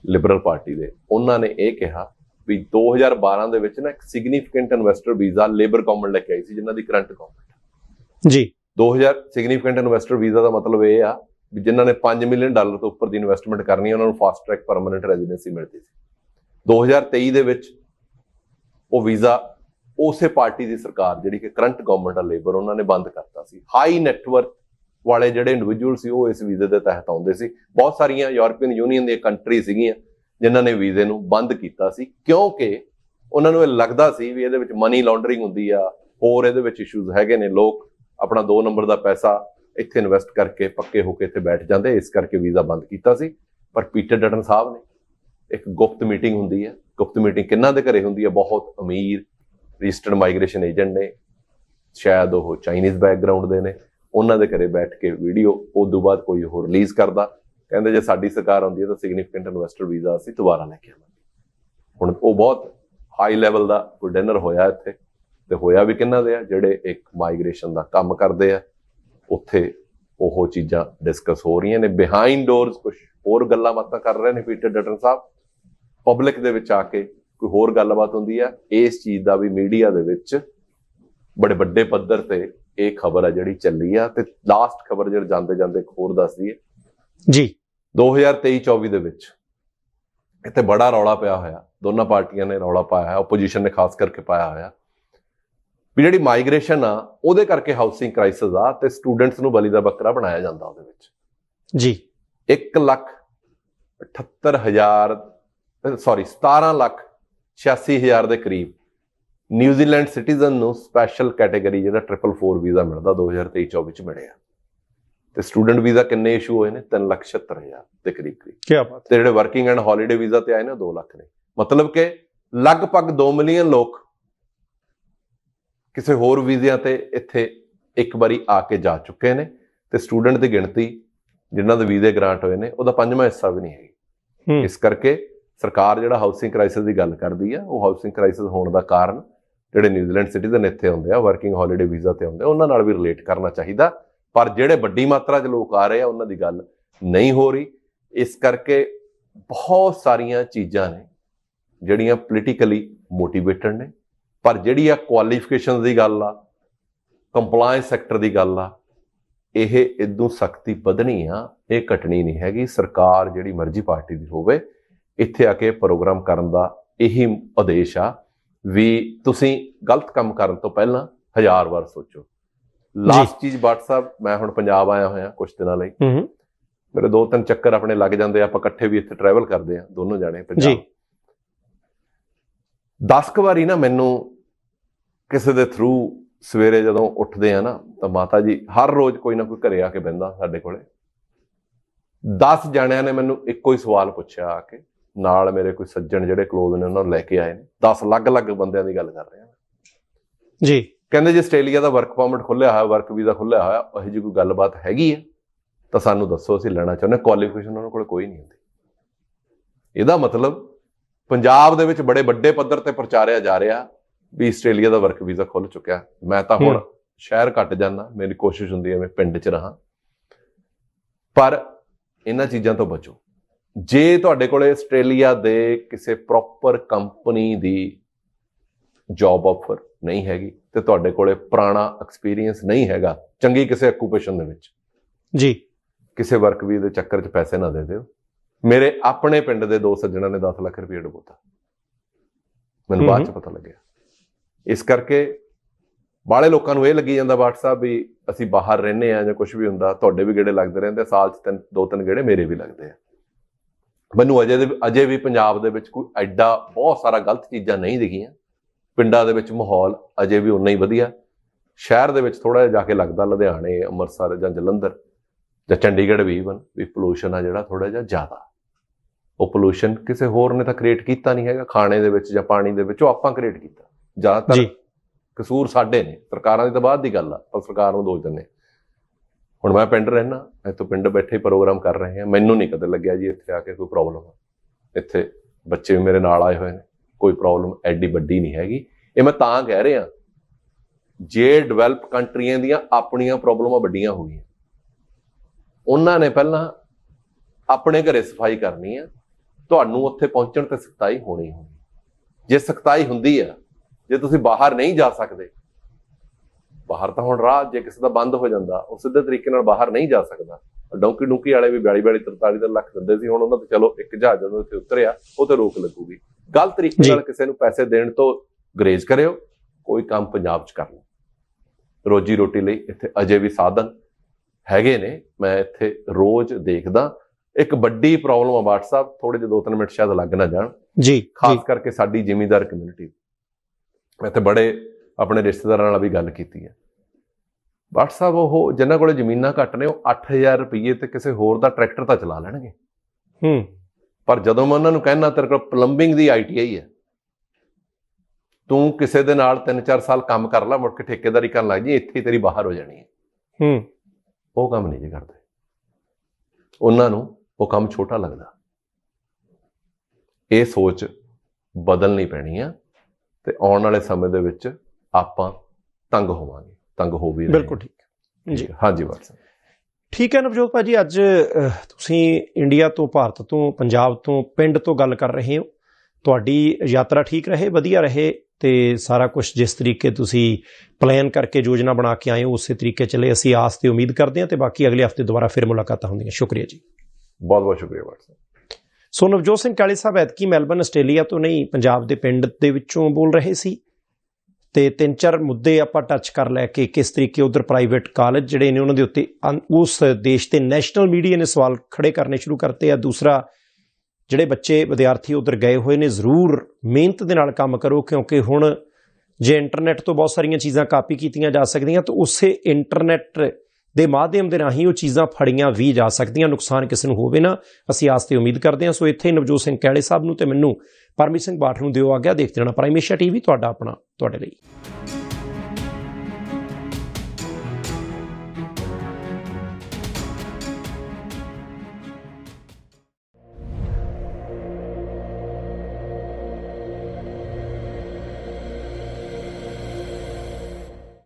Speaker 2: ਲਿਬਰਲ ਪਾਰਟੀ ਦੇ, ਉਹਨਾਂ ਨੇ ਇਹ ਕਿਹਾ ਵੀ 2012 ਦੇ ਵਿੱਚ ਨਾ ਇੱਕ significant investor visa labour government ਲੈ ਕੇ ਆਈ ਸੀ ਜਿਨ੍ਹਾਂ ਦੀ ਕਰੰਟ ਗਵਰਨਮੈਂਟ
Speaker 1: ਜੀ।
Speaker 2: 2000 ਸਿਗਨੀਫੀਕੈਂਟ ਇਨਵੈਸਟਰ ਵੀਜ਼ਾ ਦਾ ਮਤਲਬ ਇਹ ਆ ਵੀ ਜਿਨ੍ਹਾਂ ਨੇ 5 ਮਿਲੀਅਨ ਡਾਲਰ ਤੋਂ ਉੱਪਰ ਦੀ ਇਨਵੈਸਟਮੈਂਟ ਕਰਨੀ ਹੈ ਉਹਨਾਂ ਨੂੰ ਫਾਸਟ ਟਰੈਕ ਪਰਮਨੈਂਟ ਰੈਜ਼ੀਡੈਂਸੀ ਮਿਲਦੀ ਸੀ। 2023 ਦੇ ਵਿੱਚ ਉਹ ਵੀਜ਼ਾ ਉਸੇ ਪਾਰਟੀ ਦੀ ਸਰਕਾਰ ਜਿਹੜੀ ਕਿ ਕਰੰਟ ਗਵਰਨਮੈਂਟ ਆ ਲੇਬਰ ਉਹਨਾਂ ਨੇ ਬੰਦ ਕਰਤਾ ਸੀ। ਹਾਈ ਨੈਟਵਰਕ ਵਾਲੇ ਜਿਹੜੇ ਇੰਡੀਵਿਜੂਅਲ ਸੀ ਉਹ ਇਸ ਵੀਜ਼ੇ ਦੇ ਤਹਿਤ ਆਉਂਦੇ ਸੀ। ਬਹੁਤ ਸਾਰੀਆਂ ਯੂਰਪੀਅਨ ਯੂਨੀਅਨ ਦੀਆਂ ਕੰਟਰੀ ਸੀਗੀਆਂ ਜਿਨ੍ਹਾਂ ਨੇ ਵੀਜ਼ੇ ਨੂੰ ਬੰਦ ਕੀਤਾ ਸੀ, ਕਿਉਂਕਿ ਉਹਨਾਂ ਨੂੰ ਇਹ ਲੱਗਦਾ ਸੀ ਵੀ ਇਹਦੇ ਵਿੱਚ ਮਨੀ ਲਾਂਡਰਿੰਗ ਹੁੰਦੀ ਆ, ਹੋਰ ਇਹਦੇ ਵਿੱਚ ਇਸ਼ੂਜ਼ ਹੈਗੇ ਨੇ, ਲੋਕ ਆਪਣਾ 2 ਨੰਬਰ ਦਾ ਪੈਸਾ ਇੱਥੇ ਇਨਵੈਸਟ ਕਰਕੇ ਪੱਕੇ ਹੋ ਕੇ ਇੱਥੇ ਬੈਠ ਜਾਂਦੇ, ਇਸ ਕਰਕੇ ਵੀਜ਼ਾ ਬੰਦ ਕੀਤਾ ਸੀ। ਪਰ ਪੀਟਰ ਡਟਨ ਸਾਹਿਬ ਨੇ ਇੱਕ ਗੁਪਤ ਮੀਟਿੰਗ ਹੁੰਦੀ ਹੈ ਗੁਪਤ ਮੀਟਿੰਗ ਕਿੰਨਾਂ ਦੇ ਘਰੇ ਹੁੰਦੀ ਹੈ ਬਹੁਤ ਅਮੀਰ ਰਜਿਸਟਰਡ ਮਾਈਗ੍ਰੇਸ਼ਨ ਏਜੰਟ ਨੇ, ਸ਼ਾਇਦ ਉਹ ਚਾਈਨੀਜ਼ ਬੈਕਗ੍ਰਾਉਂਡ ਦੇ ਨੇ, ਉਹਨਾਂ ਦੇ ਘਰੇ ਬੈਠ ਕੇ ਵੀਡੀਓ ਉਸ ਤੋਂ ਬਾਅਦ ਕੋਈ ਹੋਰ ਰਿਲੀਜ਼ ਕਰਦਾ। ਕਹਿੰਦੇ ਜੇ ਸਾਡੀ ਸਰਕਾਰ ਆਉਂਦੀ ਹੈ ਤਾਂ ਸਿਗਨੀਫੀਕੈਂਟ ਇਨਵੈਸਟਰ ਵੀਜ਼ਾ ਅਸੀਂ ਦੁਬਾਰਾ ਲੈ ਕੇ ਆਵਾਂਗੇ। ਹੁਣ ਉਹ ਬਹੁਤ ਹਾਈ ਲੈਵਲ ਦਾ ਕੋਈ ਡਿਨਰ ਹੋਇਆ ਇੱਥੇ ਤੇ ਹੋਇਆ ਵੀ ਕਿੰਨਾਂ ਦੇ ਆ? ਜਿਹੜੇ ਇੱਕ ਮਾਈਗ੍ਰੇਸ਼ਨ ਦਾ ਕੰਮ ਕਰਦੇ ਆ, ਉੱਥੇ ਉਹ ਚੀਜ਼ਾਂ ਡਿਸਕਸ ਹੋ ਰਹੀਆਂ ਨੇ। ਬਿਹਾਈਂਡ ਡੋਰਸ ਕੁਝ ਹੋਰ ਗੱਲਾਂ ਬਾਤਾਂ ਕਰ ਰਹੇ ਨੇ ਪੀਟਰ ਡਟਨ ਸਾਹਿਬ। ਪਬਲਿਕ ਦੇ ਵਿੱਚ ਆ ਕੇ ਕੋਈ ਹੋਰ ਗੱਲਬਾਤ ਹੁੰਦੀ ਆ। ਇਸ ਚੀਜ਼ ਦਾ ਵੀ ਮੀਡੀਆ ਦੇ ਵਿੱਚ ਬੜੇ ਵੱਡੇ ਪੱਧਰ ਤੇ ਇਹ ਖਬਰ ਆ ਜਿਹੜੀ ਚੱਲੀ ਆ ਤੇ ਲਾਸਟ ਖਬਰ ਜਿਹੜੀ ਜਾਂਦੇ ਜਾਂਦੇ ਇੱਕ ਹੋਰ ਦੱਸਦੀ ਹੈ
Speaker 1: ਜੀ।
Speaker 2: 2023-24 ਦੇ ਵਿੱਚ ਇੱਥੇ ਬੜਾ ਰੌਲਾ ਪਿਆ ਹੋਇਆ। ਦੋਨਾਂ ਪਾਰਟੀਆਂ ਨੇ ਰੌਲਾ ਪਾਇਆ ਹੈ ਆਪੋਜੀਸ਼ਨ ਨੇ ਖਾਸ ਕਰਕੇ ਪਾਇਆ ਹੋਇਆ। ਵੀ ਜਿਹੜੀ ਮਾਈਗ੍ਰੇਸ਼ਨ ਆ ਉਹਦੇ ਕਰਕੇ ਹਾਊਸਿੰਗ ਕ੍ਰਾਈਸਿਸ ਆ ਤੇ ਸਟੂਡੈਂਟਸ ਨੂੰ ਬਲੀ ਦਾ ਬੱਕਰਾ ਬਣਾਇਆ ਜਾਂਦਾ ਉਹਦੇ ਵਿੱਚ।
Speaker 1: ਜੀ।
Speaker 2: 1 ਲੱਖ 78000 ਸੌਰੀ 17 ਲੱਖ 86000 ਦੇ ਕਰੀਬ ਨਿਊਜ਼ੀਲੈਂਡ ਸਿਟੀਜ਼ਨ ਨੂੰ ਸਪੈਸ਼ਲ ਕੈਟਾਗਰੀ ਜਿਹੜਾ 444 ਵੀਜ਼ਾ ਮਿਲਦਾ 2023-24 ਚ ਮਿਲਿਆ। ਤੇ ਸਟੂਡੈਂਟ ਵੀਜ਼ਾ ਕਿੰਨੇ ਇਸ਼ੂ ਹੋਏ ਨੇ? 3 ਲੱਖ 76000 ਦੇ ਕਰੀਬ ਕਰੀਬ।
Speaker 1: ਕੀ ਬਾਤ
Speaker 2: ਤੇ ਜਿਹੜੇ ਵਰਕਿੰਗ ਐਂਡ ਹੌਲੀਡੇ ਵੀਜ਼ਾ ਤੇ ਆਏ ਨੇ 2 ਲੱਖ ਨੇ। ਮਤਲਬ ਕਿ ਲਗਭਗ 2 ਮਿਲੀਅਨ ਲੋਕ ਕਿਸੇ ਹੋਰ ਵੀਜ਼ਿਆਂ ਤੇ ਇੱਥੇ ਇੱਕ ਵਾਰੀ ਆ ਕੇ ਜਾ ਚੁੱਕੇ ਨੇ ਤੇ ਸਟੂਡੈਂਟ ਦੀ ਗਿਣਤੀ ਜਿਨ੍ਹਾਂ ਦੇ ਵੀਜ਼ੇ ਗ੍ਰਾਂਟ ਹੋਏ ਨੇ ਉਹਦਾ ਪੰਜਵਾਂ ਹਿੱਸਾ ਵੀ ਨਹੀਂ ਹੈ
Speaker 1: ਹੂੰ।
Speaker 2: ਇਸ ਕਰਕੇ ਸਰਕਾਰ ਜਿਹੜਾ ਹਾਊਸਿੰਗ ਕ੍ਰਾਈਸਿਸ ਦੀ ਗੱਲ ਕਰਦੀ ਆ ਉਹ ਹਾਊਸਿੰਗ ਕ੍ਰਾਈਸਿਸ ਹੋਣ ਦਾ ਕਾਰਨ ਜਿਹੜੇ ਨਿਊਜ਼ੀਲੈਂਡ ਸਿਟੀਜ਼ਨ ਇੱਥੇ ਹੁੰਦੇ ਆ ਵਰਕਿੰਗ ਹੌਲੀਡੇ ਵੀਜ਼ਾ ਤੇ ਹੁੰਦੇ ਉਹਨਾਂ ਨਾਲ ਵੀ ਰਿਲੇਟ ਕਰਨਾ ਚਾਹੀਦਾ। ਪਰ ਜਿਹੜੇ ਵੱਡੀ ਮਾਤਰਾ 'ਚ ਲੋਕ ਆ ਰਹੇ ਆ, ਉਹਨਾਂ ਦੀ ਗੱਲ ਨਹੀਂ ਹੋ ਰਹੀ। ਇਸ ਕਰਕੇ ਬਹੁਤ ਸਾਰੀਆਂ ਚੀਜ਼ਾਂ ਨੇ ਜਿਹੜੀਆਂ ਪੋਲੀਟੀਕਲੀ ਮੋਟੀਵੇਟਡ ਨੇ। ਪਰ ਜਿਹੜੀ ਆ ਕੁਆਲੀਫਿਕੇਸ਼ਨਸ ਦੀ ਗੱਲ ਆ ਕੰਪਲਾਈਂਸ ਸੈਕਟਰ ਦੀ ਗੱਲ ਆ, ਇਹ ਇਦੋਂ ਸਖਤੀ ਵਧਣੀ ਆ, ਇਹ ਘਟਣੀ ਨਹੀਂ ਹੈਗੀ। ਸਰਕਾਰ ਜਿਹੜੀ ਮਰਜ਼ੀ ਪਾਰਟੀ ਦੀ ਹੋਵੇ, ਇੱਥੇ ਆ ਕੇ ਪ੍ਰੋਗਰਾਮ ਕਰਨ ਦਾ ਇਹੀ ਉਦੇਸ਼ ਆ ਵੀ ਤੁਸੀਂ ਗਲਤ ਕੰਮ ਕਰਨ ਤੋਂ ਪਹਿਲਾਂ ਹਜ਼ਾਰ ਵਾਰ ਸੋਚੋ। ਲਾਸਟ ਚੀਜ਼ WhatsApp ਮੈਂ ਹੁਣ ਪੰਜਾਬ ਆਇਆ ਹੋਇਆ ਕੁਝ ਦਿਨਾਂ ਲਈ।
Speaker 1: ਹੂੰ
Speaker 2: ਮੇਰੇ ਦੋ ਤਿੰਨ ਚੱਕਰ ਆਪਣੇ ਲੱਗ ਜਾਂਦੇ ਆਪਾਂ ਇਕੱਠੇ ਵੀ ਇੱਥੇ ਟਰੈਵਲ ਕਰਦੇ ਆ ਦੋਨੋਂ ਜਾਣੇ ਪੰਜਾਬ।
Speaker 1: ਜੀ।
Speaker 2: 10 ਕੁ ਵਾਰੀ ਨਾ ਮੈਨੂੰ ਕਿਸੇ ਦੇ ਥਰੂ ਸਵੇਰੇ ਜਦੋਂ ਉੱਠਦੇ ਆ ਨਾ ਤਾਂ ਮਾਤਾ ਜੀ ਹਰ ਰੋਜ਼ ਕੋਈ ਨਾ ਕੋਈ ਘਰੇ ਆ ਕੇ ਬਹਿੰਦਾ ਸਾਡੇ ਕੋਲੇ। 10 ਜਣਿਆਂ ਨੇ ਮੈਨੂੰ ਇੱਕੋ ਹੀ ਸਵਾਲ ਪੁੱਛਿਆ ਆ ਕੇ ਨਾਲ ਮੇਰੇ ਕੋਈ ਸੱਜਣ ਜਿਹੜੇ ਕਲੋਜ਼ ਨੇ ਉਹਨਾਂ ਨੂੰ ਲੈ ਕੇ ਆਏ ਨੇ। 10 ਅਲੱਗ-ਅਲੱਗ ਬੰਦਿਆਂ ਦੀ ਗੱਲ ਕਰ ਰਹੇ
Speaker 1: ਜੀ।
Speaker 2: ਕਹਿੰਦੇ ਜੇ ਆਸਟ੍ਰੇਲੀਆ ਦਾ ਵਰਕ ਪਰਮਿਟ ਖੁੱਲਿਆ ਹੋਇਆ ਵਰਕ ਵੀਜ਼ਾ ਖੁੱਲਿਆ ਹੋਇਆ ਉਹ ਜਿਹੀ ਕੋਈ ਗੱਲਬਾਤ ਹੈਗੀ ਹੈ ਤਾਂ ਸਾਨੂੰ ਦੱਸੋ ਅਸੀਂ ਲੈਣਾ ਚਾਹੁੰਦੇ ਕੁਆਲੀਫਿਕੇਸ਼ਨ ਉਹਨਾਂ ਕੋਲ ਕੋਈ ਨਹੀਂ ਹੁੰਦੀ। ਇਹਦਾ ਮਤਲਬ ਪੰਜਾਬ ਦੇ ਵਿੱਚ ਬੜੇ ਵੱਡੇ ਪੱਧਰ ਤੇ ਪ੍ਰਚਾਰਿਆ ਜਾ ਰਿਹਾ ਵੀ ਆਸਟ੍ਰੇਲੀਆ ਦਾ ਵਰਕ ਵੀਜ਼ਾ ਖੁੱਲ ਚੁੱਕਿਆ। ਮੈਂ ਤਾਂ ਹੁਣ
Speaker 1: ਹੂੰ।
Speaker 2: ਸ਼ਹਿਰ ਘੱਟ ਜਾਂਦਾ ਮੇਰੀ ਕੋਸ਼ਿਸ਼ ਹੁੰਦੀ ਹੈ ਮੈਂ ਪਿੰਡ 'ਚ ਰਹਾ। ਪਰ ਇਹਨਾਂ ਚੀਜ਼ਾਂ ਤੋਂ ਬਚੋ। ਜੇ ਤੁਹਾਡੇ ਕੋਲੇ ਆਸਟ੍ਰੇਲੀਆ ਦੇ ਕਿਸੇ ਪ੍ਰੋਪਰ ਕੰਪਨੀ ਦੀ ਜੌਬ ਆਫਰ ਨਹੀਂ ਹੈਗੀ ਤੇ ਤੁਹਾਡੇ ਕੋਲੇ ਪੁਰਾਣਾ ਐਕਸਪੀਰੀਅੰਸ ਨਹੀਂ ਹੈਗਾ ਚੰਗੀ ਕਿਸੇ ਆਕੂਪੇਸ਼ਨ ਦੇ ਵਿੱਚ।
Speaker 1: ਜੀ।
Speaker 2: ਕਿਸੇ ਵਰਕ ਵੀ ਦੇ ਚੱਕਰ 'ਚ ਪੈਸੇ ਨਾ ਦੇ ਦਿਓ। ਮੇਰੇ ਆਪਣੇ ਪਿੰਡ ਦੇ ਦੋ ਸੱਜਣਾ ਨੇ 10 ਲੱਖ ਰੁਪਏ ਡੁਬੋਤਾ। ਮੈਨੂੰ ਬਾਅਦ 'ਚ ਪਤਾ ਲੱਗਿਆ। ਇਸ ਕਰਕੇ ਬਾਲੇ ਲੋਕਾਂ ਨੂੰ ਇਹ ਲੱਗੀ ਜਾਂਦਾ WhatsApp ਵੀ ਅਸੀਂ ਬਾਹਰ ਰਹਿੰਦੇ ਆ ਜਾਂ ਕੁਝ ਵੀ ਹੁੰਦਾ ਤੁਹਾਡੇ ਵੀ ਗੇੜੇ ਲੱਗਦੇ ਰਹਿੰਦੇ ਸਾਲ 'ਚ ਤਿੰਨ ਦੋ ਤਿੰਨ ਗੇੜੇ ਮੇਰੇ ਵੀ ਲੱਗਦੇ ਆ। ਮੈਨੂੰ ਅਜੇ ਅਜੇ ਵੀ ਪੰਜਾਬ ਦੇ ਵਿੱਚ ਕੋਈ ਐਡਾ ਬਹੁਤ ਸਾਰਾ ਗਲਤ ਚੀਜ਼ਾਂ ਨਹੀਂ ਦਿਖੀਆਂ। ਪਿੰਡਾਂ ਦੇ ਵਿੱਚ ਮਾਹੌਲ ਅਜੇ ਵੀ ਉਨਾ ਹੀ ਵਧੀਆ। ਸ਼ਹਿਰ ਦੇ ਵਿੱਚ ਥੋੜਾ ਜਿਹਾ ਜਾ ਕੇ ਲੱਗਦਾ ਲੁਧਿਆਣੇ ਅੰਮ੍ਰਿਤਸਰ ਜਾਂ ਜਲੰਧਰ ਜਾਂ ਚੰਡੀਗੜ੍ਹ ਵੀ ਇਵਨ ਵੀ ਪੋਲੂਸ਼ਨ ਆ ਜਿਹੜਾ ਥੋੜਾ ਜਿਹਾ ਜ਼ਿਆਦਾ। ਉਹ ਪੋਲੂਸ਼ਨ ਕਿਸੇ ਹੋਰ ਨੇ ਤਾਂ ਕ੍ਰੀਏਟ ਕੀਤਾ ਨਹੀਂ ਹੈਗਾ। ਖਾਣੇ ਦੇ ਵਿੱਚ ਜਾਂ ਪਾਣੀ ਦੇ ਵਿੱਚ ਉਹ ਆਪਾਂ ਕ੍ਰੀਏਟ ਕੀਤਾ। ਜ਼ਿਆਦਾਤਰ ਕਸੂਰ ਸਾਡੇ ਨੇ। ਸਰਕਾਰਾਂ ਦੀ ਤਾਂ ਬਾਅਦ ਦੀ ਗੱਲ ਆ ਪਰ ਸਰਕਾਰ ਨੂੰ ਦੋਸ਼ ਦਿੰਦੇ ਹੁਣ ਮੈਂ ਪਿੰਡ ਰਹਿਣਾ ਇੱਥੋਂ ਪਿੰਡ ਬੈਠੇ ਪ੍ਰੋਗਰਾਮ ਕਰ ਰਹੇ ਹਾਂ ਮੈਨੂੰ ਨਹੀਂ ਕਦੇ ਲੱਗਿਆ ਜੀ ਇੱਥੇ ਆ ਕੇ ਕੋਈ ਪ੍ਰੋਬਲਮ ਆ। ਇੱਥੇ ਬੱਚੇ ਵੀ ਮੇਰੇ ਨਾਲ ਆਏ ਹੋਏ ਨੇ। ਕੋਈ ਪ੍ਰੋਬਲਮ ਐਡੀ ਵੱਡੀ ਨਹੀਂ ਹੈਗੀ। ਇਹ ਮੈਂ ਤਾਂ ਕਹਿ ਰਿਹਾ, ਜੇ ਡਿਵੈਲਪ ਕੰਟਰੀਆਂ ਦੀਆਂ ਆਪਣੀਆਂ ਪ੍ਰੋਬਲਮਾਂ ਵੱਡੀਆਂ ਹੋ ਗਈਆਂ, ਉਹਨਾਂ ਨੇ ਪਹਿਲਾਂ ਆਪਣੇ ਘਰੇ ਸਫ਼ਾਈ ਕਰਨੀ ਆ, ਤੁਹਾਨੂੰ ਉੱਥੇ ਪਹੁੰਚਣ ਤੇ ਸਖਤਾਈ ਹੋਣੀ ਹੋਣੀ। ਜੇ ਸਖਤਾਈ ਹੁੰਦੀ ਆ, ਜੇ ਤੁਸੀਂ ਬਾਹਰ ਨਹੀਂ ਜਾ ਸਕਦੇ, ਬਾਹਰ ਤਾਂ ਹੁਣ ਰਾਹ ਜੇ ਕਿਸੇ ਦਾ ਬੰਦ ਹੋ ਜਾਂਦਾ, ਉਹ ਸਿੱਧੇ ਤਰੀਕੇ ਨਾਲ ਬਾਹਰ ਨਹੀਂ ਜਾ ਸਕਦਾ। ਡੌਂਕੀ ਡੂੰਕੀ ਵਾਲੇ ਵੀ 42 42 43 ਦਾ ਲੱਖ ਦਿੰਦੇ ਸੀ, ਹੁਣ ਉਹਨਾਂ ਤੇ ਚਲੋ ਇੱਕ ਜਹਾਜ਼ ਜਦੋਂ ਉੱਥੇ ਉਤਰਿਆ, ਉਹ ਤੇ ਰੋਕ ਲੱਗੂਗੀ। ਗਲਤ ਤਰੀਕੇ। ਨਾਲ ਕਿਸੇ ਨੂੰ ਪੈਸੇ ਦੇਣ ਤੋਂ ਗਰੇਜ਼ ਕਰਿਓ ਕੋਈ ਕੰਮ ਪੰਜਾਬ 'ਚ ਕਰ ਲਓ। ਰੋਜੀ ਰੋਟੀ ਲਈ ਇੱਥੇ ਅਜੇ ਵੀ ਸਾਧਨ ਹੈਗੇ ਨੇ ਮੈਂ ਇੱਥੇ ਰੋਜ਼ ਦੇਖਦਾ। ਇੱਕ ਵੱਡੀ ਪ੍ਰੋਬਲਮ ਆ WhatsApp ਥੋੜੇ ਜਿਹੇ 2-3 ਮਿੰਟ ਸ਼ਾਇਦ ਲੱਗ ਨਾ ਜਾਣ।
Speaker 1: ਜੀ ਜੀ।
Speaker 2: ਖਾਸ ਕਰਕੇ ਸਾਡੀ ਜ਼ਿਮੀਂਦਾਰ ਕਮਿਊਨਿਟੀ ਮੈਂ ਤੇ ਬੜੇ ਆਪਣੇ ਰਿਸ਼ਤੇਦਾਰਾਂ ਨਾਲ ਵੀ ਗੱਲ ਕੀਤੀ ਹੈ। WhatsApp ਉਹ ਜਿਨ੍ਹਾਂ ਕੋਲੇ ਜ਼ਮੀਨਾਂ ਘੱਟ ਨੇ ਉਹ 8000 ਰੁਪਏ ਤੇ ਕਿਸੇ ਹੋਰ ਦਾ ਟਰੈਕਟਰ ਤਾਂ ਚਲਾ ਲੈਣਗੇ।
Speaker 1: ਹੂੰ।
Speaker 2: ਪਰ ਜਦੋਂ ਮੈਂ ਉਹਨਾਂ ਨੂੰ ਕਹਿਣਾ ਤੇਰੇ ਕੋਲ ਪਲੰਬਿੰਗ ਦੀ ਆਈਟੀਆਈ ਹੈ। ਤੂੰ ਕਿਸੇ ਦੇ ਨਾਲ 3-4 ਸਾਲ ਕੰਮ ਕਰ ਲੈ ਮੁੜ ਕੇ ਠੇਕੇਦਾਰੀ ਕਰਨ ਲੱਗ ਜੀ ਇੱਥੇ ਹੀ ਤੇਰੀ ਬਾਹਰ ਹੋ ਜਾਣੀ ਹੈ।
Speaker 1: ਹੂੰ।
Speaker 2: ਉਹ ਕੰਮ ਨਹੀਂ ਜੀ ਕਰਦੇ। ਉਹਨਾਂ ਨੂੰ ਉਹ ਕੰਮ ਛੋਟਾ ਲੱਗਦਾ। ਇਹ ਸੋਚ ਬਦਲਣੀ ਪੈਣੀ ਆ ਤੇ ਆਉਣ ਵਾਲੇ ਸਮੇਂ ਦੇ ਵਿੱਚ ਆਪਾਂ ਤੰਗ ਹੋਵਾਂਗੇ ਤੰਗ ਹੋ ਵੀ ਰਹੇ
Speaker 1: ਬਿਲਕੁਲ ਠੀਕ
Speaker 2: ਹਾਂ।
Speaker 1: ਜੀ।
Speaker 2: ਹਾਂਜੀ ਵਾਟਸਨ
Speaker 1: ਠੀਕ ਹੈ ਨਵਜੋਤ ਭਾਜੀ ਅੱਜ ਤੁਸੀਂ ਇੰਡੀਆ ਤੋਂ ਭਾਰਤ ਤੋਂ ਪੰਜਾਬ ਤੋਂ ਪਿੰਡ ਤੋਂ ਗੱਲ ਕਰ ਰਹੇ ਹੋ। ਤੁਹਾਡੀ ਯਾਤਰਾ ਠੀਕ ਰਹੇ ਵਧੀਆ ਰਹੇ ਤੇ ਸਾਰਾ ਕੁਝ ਜਿਸ ਤਰੀਕੇ ਤੁਸੀਂ ਪਲਾਨ ਕਰਕੇ ਯੋਜਨਾ ਬਣਾ ਕੇ ਆਏ ਹੋ ਉਸੇ ਤਰੀਕੇ ਚੱਲੇ। ਅਸੀਂ ਆਸ ਤੇ ਉਮੀਦ ਕਰਦੇ ਹਾਂ ਤੇ ਬਾਕੀ ਅਗਲੇ ਹਫ਼ਤੇ ਦੁਬਾਰਾ ਫਿਰ ਮੁਲਾਕਾਤਾਂ ਹੁੰਦੀਆਂ। ਸ਼ੁਕਰੀਆ ਜੀ।
Speaker 2: ਬਹੁਤ ਬਹੁਤ ਸ਼ੁਕਰੀਆ ਵਾਟਸਨ
Speaker 1: ਸੋ ਨਵਜੋਤ ਸਿੰਘ ਕਾਲੀ ਸਾਹਿਬ ਐਤਕੀ ਮੈਲਬਨ ਆਸਟ੍ਰੇਲੀਆ ਤੋਂ ਨਹੀਂ ਪੰਜਾਬ ਦੇ ਪਿੰਡ ਦੇ ਵਿੱਚੋਂ ਬੋਲ ਰਹੇ ਸੀ। ਤੇ ਤਿੰਨ ਚਾਰ ਮੁੱਦੇ ਆਪਾਂ ਟੱਚ ਕਰ ਲੈ ਕੇ ਕਿਸ ਤਰੀਕੇ ਉਧਰ ਪ੍ਰਾਈਵੇਟ ਕਾਲਜ ਜਿਹੜੇ ਨੇ ਉਹਨਾਂ ਦੇ ਉੱਤੇ ਅਨ- ਉਸ ਦੇਸ਼ ਤੇ ਨੈਸ਼ਨਲ ਮੀਡੀਆ ਨੇ ਸਵਾਲ ਖੜੇ ਕਰਨੇ ਸ਼ੁਰੂ ਕਰਤੇ ਆ। ਦੂਸਰਾ, ਜਿਹੜੇ ਬੱਚੇ, ਵਿਦਿਆਰਥੀ ਉਧਰ ਗਏ ਹੋਏ ਨੇ, ਜ਼ਰੂਰ ਮਿਹਨਤ ਦੇ ਨਾਲ ਕੰਮ ਕਰੋ, ਕਿਉਂਕਿ ਹੁਣ ਜੇ ਇੰਟਰਨੈਟ ਤੋਂ ਬਹੁਤ ਸਾਰੀਆਂ ਚੀਜ਼ਾਂ ਕਾਪੀ ਕੀਤੀਆਂ ਜਾ ਸਕਦੀਆਂ, ਤਾਂ ਉਸੇ ਇੰਟਰਨੈਟ ਦੇ ਮਾਧਿਅਮ ਦੇ ਰਾਹੀਂ ਉਹ ਚੀਜ਼ਾਂ ਫੜੀਆਂ ਵੀ ਜਾ ਸਕਦੀਆਂ, ਨੁਕਸਾਨ ਕਿਸੇ ਨੂੰ ਹੋਵੇ ਨਾ, ਅਸੀਂ ਆਸ ਤੇ ਉਮੀਦ ਕਰਦੇ ਹਾਂ। ਸੋ ਇੱਥੇ ਨਵਜੋਤ ਸਿੰਘ ਕਹਿਲੇ ਸਾਹਿਬ ਨੂੰ ਤੇ ਮੈਨੂੰ ਪਰਮੀਤ ਸਿੰਘ ਬਾਠ ਨੂੰ ਦਿਓ ਆਗਿਆ। ਦੇਖਦੇ ਰਹਿਣਾ ਪ੍ਰਾਈਮੇਸ਼ਾ ਏਸ਼ੀਆ ਟੀਵੀ, ਤੁਹਾਡਾ ਆਪਣਾ, ਤੁਹਾਡੇ ਲਈ।